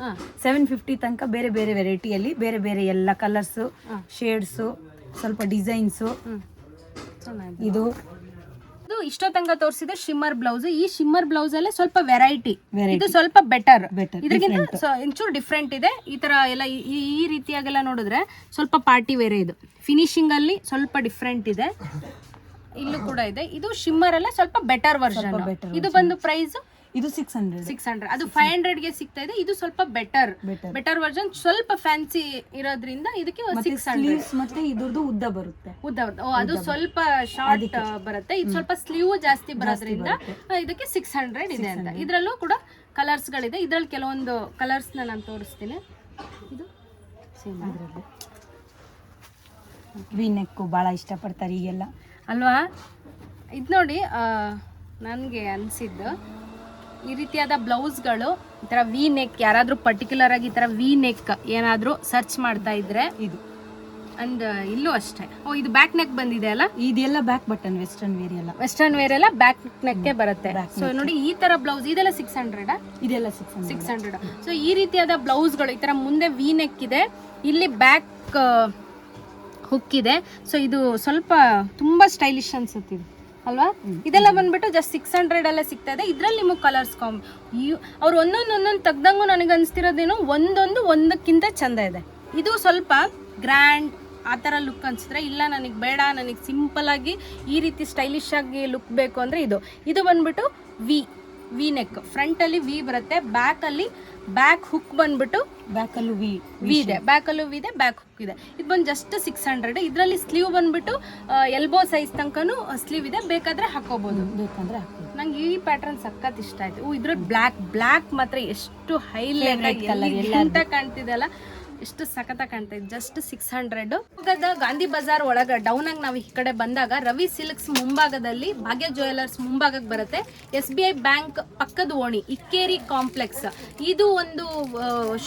ಸೆವೆನ್ ಫಿಫ್ಟಿ ತನಕ ಬೇರೆ ಬೇರೆ ವೆರೈಟಿಯಲ್ಲಿ ಬೇರೆ ಬೇರೆ ಎಲ್ಲ ಕಲರ್ಸ್ ಶೇಡ್ಸ್ ಸ್ವಲ್ಪ ಡಿಸೈನ್ಸು ಇದು ಚೆನ್ನಾಗಿದೆ. ಇದು ಇಷ್ಟೋ ತನಕ ತೋರಿಸಿದ ಶಿಮ್ಮರ್ ಬ್ಲೌಸ್ ಈ ಶಿಮ್ಮರ್ ಬ್ಲೌಸ್ ಅಲ್ಲಿ ಸ್ವಲ್ಪ ವೆರೈಟಿ. ಇದು ಸ್ವಲ್ಪ ಬೆಟರ್ ಬೆಟರ್ ಇದಕ್ಕಿಂತ ಸೊ- ಒಂಚೂರು ಡಿಫ್ರೆಂಟ್ ಇದೆ. ಈ ತರ ಎಲ್ಲ ಈ- ಈ ಈ ರೀತಿಯಾಗೆಲ್ಲ ನೋಡಿದ್ರೆ ಸ್ವಲ್ಪ ಪಾರ್ಟಿ ವೇರೆ ಇದು. ಫಿನಿಶಿಂಗ್ ಅಲ್ಲಿ ಸ್ವಲ್ಪ ಡಿಫ್ರೆಂಟ್ ಇದೆ. ಇಲ್ಲೂ ಕೂಡ ಇದೆ. ಇದು ಶಿಮ್ಮರ್ ಅಲ್ಲ ಸ್ವಲ್ಪ ಬೆಟರ್ ವರ್ಷನ್ better ಇದು ಬಂದು ಪ್ರೈಸ್ ಇದು ಸಿಕ್ಸ್ ಹಂಡ್ರೆಡ್ ಸಿಕ್ಸ್ ಹಂಡ್ರೆಡ್ ಅದು ಫೈವ್ ಹಂಡ್ರೆಡ್ಗೆ ಸಿಗ್ತಾ ಇದೆ. ಇದು ಸ್ವಲ್ಪ ಬೆಟರ್ Better. ಬೆಟರ್ ವರ್ಷನ್ ಸ್ವಲ್ಪ ಫ್ಯಾನ್ಸಿ ಇರೋದ್ರಿಂದ ಇದಕ್ಕೆ ಮತ್ತೆ ಸಿಕ್ಸ್ ಹಂಡ್ರೆಡ್ ಸ್ಲೀವ್ಸ್ ಮತ್ತೆ ಇದ್ರದ್ದು ಉದ್ದ ಬರುತ್ತೆ. ಉದ್ದ. ಓ, ಅದು ಸ್ವಲ್ಪ ಶಾರ್ಟ್ ಬರುತ್ತೆ. ಇದು ಸ್ವಲ್ಪ ಸ್ಲೀವ್ ಜಾಸ್ತಿ ಬರೋದ್ರಿಂದ ಆ, ಇದಕ್ಕೆ ಸಿಕ್ಸ್ ಹಂಡ್ರೆಡ್ ಇದೆ ಅಂತ. ಇದರಲ್ಲೂ ಕೂಡ ಕಲರ್ಸ್ ಗಳಿದೆ. ಇದ್ರಲ್ಲಿ ಕೆಲವೊಂದು ಕಲರ್ಸ್ ನಾನು ತೋರಿಸ್ತೀನಿ. ಇದು same? ವಿ ನೆಕ್ ಭಾಳ ಇಷ್ಟಪಡ್ತಾರೆ ಈಗೆಲ್ಲ. ಅಲ್ವಾ? ಇದು ನೋಡಿ ನನಗೆ ಅನಿಸಿದ್ದು ಈ ರೀತಿಯಾದ ಬ್ಲೌಸ್ಗಳು ಈ ಥರ ವಿ ನೆಕ್ ಯಾರಾದರೂ ಪರ್ಟಿಕ್ಯುಲರ್ ಆಗಿ ಈ ಥರ ವಿ ನೆಕ್ ಏನಾದರೂ ಸರ್ಚ್ ಮಾಡ್ತಾ ಇದ್ರೆ ಇದು. ಅಂಡ್ ಇಲ್ಲೂ ಅಷ್ಟೇ. ಓ ಇದು ಬ್ಯಾಕ್ ನೆಕ್ ಬಂದಿದೆ ಅಲ್ಲ? ಇದೆಲ್ಲ ಬ್ಯಾಕ್ ಬಟನ್ ವೆಸ್ಟರ್ನ್ ವೇರ್ ಎಲ್ಲ. ವೆಸ್ಟರ್ನ್ ವೇರ್ ಎಲ್ಲ ಬ್ಯಾಕ್ ನೆಕ್ಗೆ ಬರುತ್ತೆ. ಸೊ ನೋಡಿ ಈ ತರ ಬ್ಲೌಸ್ ಇದೆಲ್ಲ ಸಿಕ್ಸ್ ಹಂಡ್ರೆಡ್ ಇದೆಲ್ಲ ಸಿಕ್ಸ್ ಸಿಕ್ಸ್ ಹಂಡ್ರೆಡ್ ಸೊ ಈ ರೀತಿಯಾದ ಬ್ಲೌಸ್ಗಳು ಈ ತರ ಮುಂದೆ ವಿ ನೆಕ್ ಇದೆ. ಇಲ್ಲಿ ಬ್ಯಾಕ್ ಹುಕ್ ಇದೆ ಸೊ ಇದು ಸ್ವಲ್ಪ ತುಂಬಾ ಸ್ಟೈಲಿಶ್ ಅನ್ಸುತ್ತೆ ಅಲ್ವಾ? ಇದೆಲ್ಲ ಬಂದ್ಬಿಟ್ಟು ಜಸ್ಟ್ ಸಿಕ್ಸ್ ಹಂಡ್ರೆಡ್ ಎಲ್ಲ ಸಿಗ್ತಾ ಇದೆ. ಇದ್ರಲ್ಲಿ ನಿಮಗೆ ಕಲರ್ಸ್ ಕಾಮ್ ಅವ್ರು ಒಂದೊಂದು ಒಂದೊಂದು ತೆಗ್ದಂಗು ನನಗೆ ಅನ್ಸ್ತಿರೋದೇನು ಒಂದೊಂದು ಒಂದಕ್ಕಿಂತ ಚಂದ ಇದೆ. ಇದು ಸ್ವಲ್ಪ ಗ್ರ್ಯಾಂಡ್ ಆ ಥರ ಲುಕ್ ಅನ್ಸಿದ್ರೆ, ಇಲ್ಲ ನನಗೆ ಬೇಡ, ನನಗೆ ಆಗಿ ಈ ರೀತಿ ಸ್ಟೈಲಿಶ್ ಆಗಿ ಲುಕ್ ಬೇಕು ಅಂದರೆ ಇದು. ಇದು ಬಂದ್ಬಿಟ್ಟು ವಿ ವಿ ನೆಕ್ ಫ್ರಂಟಲ್ಲಿ ವಿ ಬರುತ್ತೆ ಬ್ಯಾಕಲ್ಲಿ ಬ್ಯಾಕ್ ಹುಕ್ ಬಂದ್ಬಿಟ್ಟು ಬ್ಯಾಕಲ್ಲೂ ವಿ ವಿ ಇದೆ. ಬ್ಯಾಕಲ್ಲೂ ವಿ ಇದೆ ಬ್ಯಾಕ್ ಹುಕ್ ಇದೆ. ಇದು ಬಂದು ಜಸ್ಟ್ ಸಿಕ್ಸ್ ಹಂಡ್ರೆಡ್ ಇದರಲ್ಲಿ ಸ್ಲೀವ್ ಬಂದ್ಬಿಟ್ಟು ಎಲ್ಬೋ ಸೈಜ್ ತನಕನೂ ಸ್ಲೀವ್ ಇದೆ. ಬೇಕಾದ್ರೆ ಹಾಕೋಬಹುದು ಬೇಕಂದ್ರೆ ಹಾಕ್ಬೋದು. ನಂಗೆ ಈ ಪ್ಯಾಟರ್ನ್ ಸಖತ್ ಇಷ್ಟ ಆಯ್ತು. ಇದ್ರಲ್ಲಿ ಬ್ಲ್ಯಾಕ್ ಬ್ಲ್ಯಾಕ್ ಮಾತ್ರ ಎಷ್ಟು ಹೈಲೈಟ್ ಅಂತ ಕಾಣ್ತಿದೆ ಅಲ್ಲ? ಎಷ್ಟು ಸಖತ ಇದೆ. Just six hundred Gandhi Bazaar ಒಳಗ ಡೌನ್ ಆಗಿ ನಾವು ಈ ಕಡೆ ಬಂದಾಗ ರವಿ ಸಿಲ್ಕ್ಸ್ ಮುಂಭಾಗದಲ್ಲಿ ಭಾಗ್ಯ ಜ್ಯುವೆಲ್ಲರ್ಸ್ ಮುಂಭಾಗಕ್ಕೆ ಬರುತ್ತೆ. ಎಸ್ ಬಿ ಐ ಬ್ಯಾಂಕ್ ಪಕ್ಕದ ಓಣಿ, ಇಕ್ಕೇರಿ ಕಾಂಪ್ಲೆಕ್ಸ್. ಇದು ಒಂದು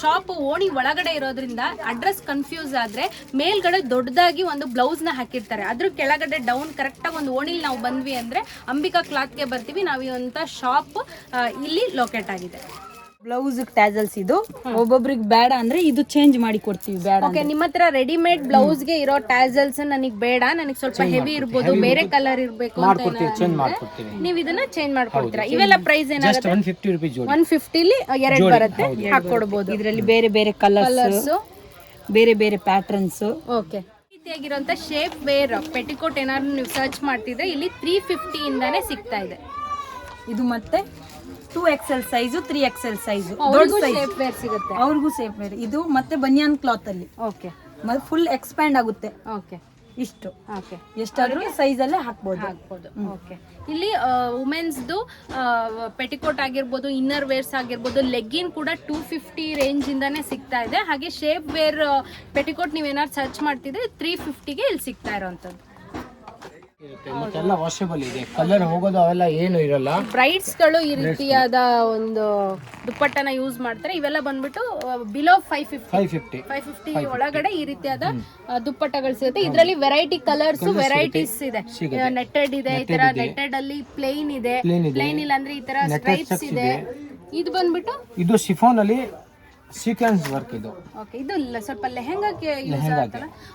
ಶಾಪ್ ಓಣಿ ಒಳಗಡೆ ಇರೋದ್ರಿಂದ ಅಡ್ರೆಸ್ ಕನ್ಫ್ಯೂಸ್ ಆದ್ರೆ ಮೇಲ್ಗಡೆ ದೊಡ್ಡದಾಗಿ ಒಂದು ಬ್ಲೌಸ್ನ ಹಾಕಿರ್ತಾರೆ. ಅದ್ರ ಕೆಳಗಡೆ ಡೌನ್ ಕರೆಕ್ಟ್ ಆಗಿ ಒಂದು ಓಣಿಲಿ ನಾವು ಬಂದ್ವಿ ಅಂದ್ರೆ ಅಂಬಿಕಾ ಕ್ಲಾತ್ಗೆ ಬರ್ತೀವಿ. ನಾವು ಇವಂತ ಶಾಪ್ ಇಲ್ಲಿ ಲೊಕೇಟ್ ಆಗಿದೆ. ಬ್ಲೌಸ್ ಟ್ಯಾಸಲ್ಸ್ ಇದು. ಒಬ್ಬೊಬ್ರಿಗೆ ಬೇಡ ಅಂದ್ರೆ ಇದು ಚೇಂಜ್ ಮಾಡಿ ಕೊಡ್ತೀವಿ ಬೇಡ ಓಕೆ ನಿಮ್ಮ ಹತ್ರ ರೆಡಿಮೇಡ್ ಬ್ಲೌಸ್ಗೆ ಇರೋ ಟ್ಯಾಸಲ್ಸ್ ನನಗೆ ಬೇಡ ನನಗೆ ಸ್ವಲ್ಪ ಹೆವಿ ಇರ್ಬೋದು ಬೇರೆ ಕಲರ್ ಇರಬೇಕು ಅಂತ ಮಾಡ್ಕೊಡ್ತೀವಿ ಚೇಂಜ್ ಮಾಡ್ಕೊಡ್ತೀವಿ. ನೀವು ಇದನ್ನ ಚೇಂಜ್ ಮಾಡ್ಕೊಡ್ತೀರಾ? ಇವೆಲ್ಲ ಪ್ರೈಸ್ ಏನಾಗುತ್ತೆ? ಒನ್ ಫಿಫ್ಟಿ ರುಪೀಸ್ ಜೋಡಿ. ಒನ್ ಫಿಫ್ಟಿಲಿ ಎರಡು ಬರುತ್ತೆ ಹಾಕೊಡ್ಬೋದು. ಇದರಲ್ಲಿ ಬೇರೆ ಬೇರೆ ಕಲರ್ಸ್ ಕಲರ್ಸ್ ಬೇರೆ ಬೇರೆ ಪ್ಯಾಟರ್ನ್ಸ್ ಓಕೆ ರೀತಿಯಾಗಿರುವಂತ ಶೇಪ್ ವೇರ್ ಪೆಟಿಕೋಟ್ ಏನಾದ್ರು ನೀವು ಸರ್ಚ್ ಮಾಡ್ತಿದ್ರೆ ಇಲ್ಲಿ ತ್ರೀ ಫಿಫ್ಟಿ ಇಂದಾನೆ ಸಿಗ್ತಾ ಇದೆ. ಇದು ಮತ್ತೆ two XL size three XL size. ದೊಡ್ಡ ಸಿಗುತ್ತೆ. ಅವ್ರಿಗೂ ಸೇಫ್ ವೇರ್ ಇದು ಮತ್ತೆ ಬನಿಯಾನ್ ಕ್ಲಾತ್ ಅಲ್ಲಿ. ಓಕೆ. ಫುಲ್ ಎಕ್ಸ್ಪ್ಯಾಂಡ್ ಆಗುತ್ತೆ. ಓಕೆ. ಇಷ್ಟು. ಓಕೆ. ಎಷ್ಟಾದ್ರೂ ಸೈಜ್ ಅಲ್ಲೇ ಹಾಕ್ಬೋದು. ಹಾಕ್ಬೋದು. ಓಕೆ. ಇಲ್ಲಿ ವುಮೆನ್ಸ್ದು ಪೆಟಿಕೋಟ್ ಆಗಿರ್ಬೋದು ಇನ್ನರ್ ವೇರ್ಸ್ ಆಗಿರ್ಬೋದು ಲೆಗ್ಗಿನ್ ಕೂಡ ಟೂ ಫಿಫ್ಟಿ ರೇಂಜ್ ಇಂದಾನೆ ಸಿಗ್ತಾ ಇದೆ. ಹಾಗೆ ಶೇಪ್ ವೇರ್ ಪೆಟಿಕೋಟ್ ನೀವೇನಾದ್ರು ಸರ್ಚ್ ಮಾಡ್ತಿದ್ರೆ ತ್ರೀ ಫಿಫ್ಟಿಗೆ ಇಲ್ಲಿ ಸಿಗ್ತಾ ಇರೋವಂಥದ್ದು ಇರುತ್ತೆ. ಮತ್ತೆಲ್ಲ ವಾಷಬಲ್ ಇದೆ. ಕಲರ್ ಹೋಗೋದು ಅವೆಲ್ಲ ಏನು ಇರಲ್ಲ. ಬ್ರೈಡ್ಸ್ಗಳು ಈ ರೀತಿಯಾದ ಒಂದು ದುಪ್ಪಟ್ಟನ ಯೂಸ್ ಮಾಡ್ತಾರೆ. ಇವೆಲ್ಲ ಬಂದ್ಬಿಟ್ಟು below five fifty five fifty five fifty ಒಳಗಡೆ ಈ ರೀತಿಯಾದ ದುಪ್ಪಟ್ಟಗಳು ಸಿಗುತ್ತೆ. ಇದರಲ್ಲಿ ವೆರೈಟಿ ಕಲರ್ಸ್ ವೆರೈಟೀಸ್ ಇದೆ. ನೆಟ್ಟೆಡ್ ಇದೆ ಈ ತರ ನೆಟ್ಟೆಡ್ ಅಲ್ಲಿ ಪ್ಲೇನ್ ಇದೆ. ಪ್ಲೇನ್ ಇಲ್ಲ ಅಂದ್ರೆ ಈ ತರ ಸ್ಟ್ರೈಪ್ಸ್ ಇದೆ. ಇದೆ. ಇದು ಬಂದ್ಬಿಟ್ಟು ಇದು ಶಿಫೋನ್ ಅಲ್ಲಿ ಸೀಕ್ವೆನ್ಸ್ ವರ್ಕ್ ಇದು. ಓಕೆ ಇದು ಇಲ್ಲ ಸ್ವಲ್ಪ ಲೆಹೆಂಗಾಕ್ಕೆ ಯೂಸ್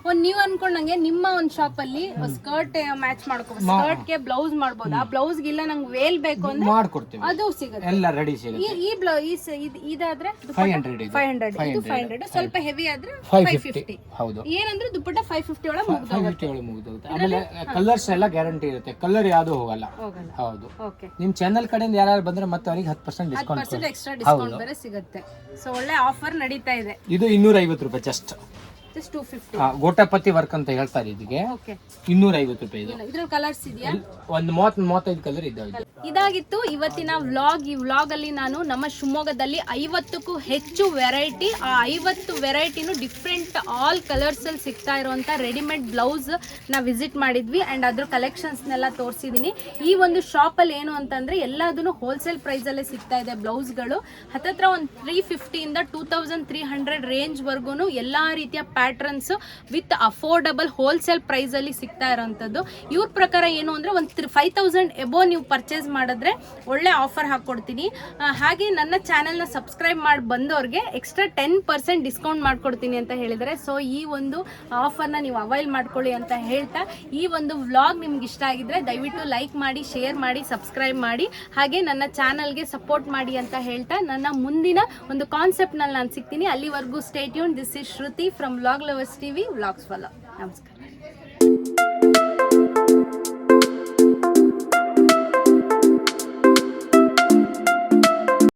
ಒಂದು ನೀವು ಅನ್ಕೊಂಡಂಗೆ ನಿಮ್ಮ ಒಂದು ಶಾಪ್ ಅಲ್ಲಿ ಸ್ಕರ್ಟ್ ಮ್ಯಾಚ್ ಮಾಡ್ಕೋಬಹುದು ಸ್ಕರ್ಟ್ಗೆ ಬ್ಲೌಸ್ ಮಾಡಬಹುದು ಆ ಬ್ಲೌಸ್ ಇಲ್ಲ ನಂಗೆ ವೇಲ್ ಬೇಕು ಅಂದ್ರೆ ಮಾಡ್ಕೊಡ್ತೀವಿ. ಅದು ಸಿಗುತ್ತೆ. ಎಲ್ಲ ರೆಡಿ ಸಿಗುತ್ತೆ. ಈ ಈ ಬ್ಲೌ ಈ ಇದಾದ್ರೆ ಫೈವ್ ಹಂಡ್ರೆಡ್ ಇದೆ. ಫೈವ್ ಹಂಡ್ರೆಡ್ ಇದು ಫೈವ್ ಹಂಡ್ರೆಡ್ ಸ್ವಲ್ಪ ಹೆವಿ ಆದ್ರೆ ಫೈವ್ ಫೈವ್ ಫಿಫ್ಟಿ ಫಿಫ್ಟಿ ಹೌದು. ಏನಂದ್ರೆ ದುಪ್ಪಟ್ಟ ಫೈವ್ ಫಿಫ್ಟಿ ಒಳಗೆ ಮುಗಿದು ಫೈವ್ ಫಿಫ್ಟಿ ಒಳಗೆ ಮುಗಿದೋಗುತ್ತೆ. ಆಮೇಲೆ ಕಲರ್ಸ್ ಎಲ್ಲ ಗ್ಯಾರಂಟಿ ಇರುತ್ತೆ. ಕಲರ್ ಯಾವುದು ಹೋಗಲ್ಲ. ಹೋಗಲ್ಲ. ಹೌದು. ಓಕೆ ನಿಮ್ಮ ಚಾನೆಲ್ ಕಡೆಯಿಂದ ಯಾರು ಬಂದ್ರೆ ಮತ್ತೆ ಅವರಿಗೆ ಹತ್ತು percent discount percent extra discount ಬೇರೆ ಸಿಗುತ್ತೆ. ಸೊ ಒಳ್ಳೆ ಆಫರ್ ನಡೀತಾ ಇದೆ. ಇದು ಇನ್ನೂರ ಐವತ್ತು ರೂಪಾಯಿ ಜಸ್ಟ್ ಜಸ್ಟ್ ಗೋಟಪತಿ ವರ್ಕ್ ಅಂತ ಹೇಳ್ತಾರೆ ಇದಕ್ಕೆ ಓಕೆ ಇನ್ನೂರ ಐವತ್ತು ರೂಪಾಯಿ ಇದು. ಇದ್ರಲ್ಲಿ ಕಲರ್ಸ್ ಇದೆಯಾ? ಒಂದು ಮೂವತ್ ಮೂವತ್ತೈದು ಕಲರ್ ಇದ್ದಾವೆ ಇದಾಗಿತ್ತು ಇವತ್ತಿನ ವ್ಲಾಗ್ ಈ ವ್ಲಾಗ್ ಅಲ್ಲಿ ನಾನು ನಮ್ಮ ಶಿವಮೊಗ್ಗದಲ್ಲಿ ಐವತ್ತಕ್ಕೂ ಹೆಚ್ಚು ವೆರೈಟಿ ಆ ಐವತ್ತು ವೆರೈಟಿನೂ ಡಿಫ್ರೆಂಟ್ ಆಲ್ ಕಲರ್ಸ್ ಅಲ್ಲಿ ಸಿಗ್ತಾ ಇರುವಂತ ರೆಡಿಮೇಡ್ ಬ್ಲೌಸ್ ನಾ ವಿಸಿಟ್ ಮಾಡಿದ್ವಿ ಅಂಡ್ ಅದ್ರ ಕಲೆಕ್ಷನ್ಸ್ನೆಲ್ಲ ತೋರಿಸಿದೀನಿ. ಈ ಒಂದು ಶಾಪ್ ಅಲ್ಲಿ ಏನು ಅಂತಂದ್ರೆ ಎಲ್ಲದನ್ನು ಹೋಲ್ಸೇಲ್ ಪ್ರೈಸ್ ಅಲ್ಲೇ ಸಿಗ್ತಾ ಇದೆ ಬ್ಲೌಸ್ಗಳು ಹತ್ತತ್ರ ಒಂದು ತ್ರೀ ಇಂದ two thousand three hundred range ವರ್ಗು ಎಲ್ಲಾ ರೀತಿಯ ಪ್ಯಾಟ್ರನ್ಸ್ ವಿತ್ ಅಫೋರ್ಡಬಲ್ ಹೋಲ್ಸೇಲ್ ಪ್ರೈಸಲ್ಲಿ ಸಿಗ್ತಾ ಇರೋವಂಥದ್ದು ಇವ್ರ ಪ್ರಕಾರ ಏನು ಅಂದರೆ ಒಂದು ಫೈವ್ ತೌಸಂಡ್ ಎಬೋ ನೀವು ಪರ್ಚೇಸ್ ಮಾಡಿದ್ರೆ ಒಳ್ಳೆ ಆಫರ್ ಹಾಕ್ಕೊಡ್ತೀನಿ ಹಾಗೆ ನನ್ನ ಚಾನೆಲ್ನ ಸಬ್ಸ್ಕ್ರೈಬ್ ಮಾಡಿ ಬಂದವ್ರಿಗೆ ಎಕ್ಸ್ಟ್ರಾ ಟೆನ್ ಪರ್ಸೆಂಟ್ ಡಿಸ್ಕೌಂಟ್ ಮಾಡ್ಕೊಡ್ತೀನಿ ಅಂತ ಹೇಳಿದರೆ ಸೊ ಈ ಒಂದು ಆಫರ್ನ ನೀವು ಅವೈಲ್ ಮಾಡ್ಕೊಳ್ಳಿ ಅಂತ ಹೇಳ್ತಾ ಈ ಒಂದು ವ್ಲಾಗ್ ನಿಮ್ಗೆ ಇಷ್ಟ ಆಗಿದ್ರೆ ದಯವಿಟ್ಟು ಲೈಕ್ ಮಾಡಿ ಶೇರ್ ಮಾಡಿ ಸಬ್ಸ್ಕ್ರೈಬ್ ಮಾಡಿ. ಹಾಗೆ ನನ್ನ ಚಾನಲ್ಗೆ ಸಪೋರ್ಟ್ ಮಾಡಿ ಅಂತ ಹೇಳ್ತಾ ನನ್ನ ಮುಂದಿನ ಒಂದು ಕಾನ್ಸೆಪ್ಟ್ನಲ್ಲಿ ನಾನು ಸಿಗ್ತೀನಿ. ಅಲ್ಲಿವರೆಗೂ stay tuned this is Shruti from vlog lovers TV vlogs follow. ನಮಸ್ಕಾರ.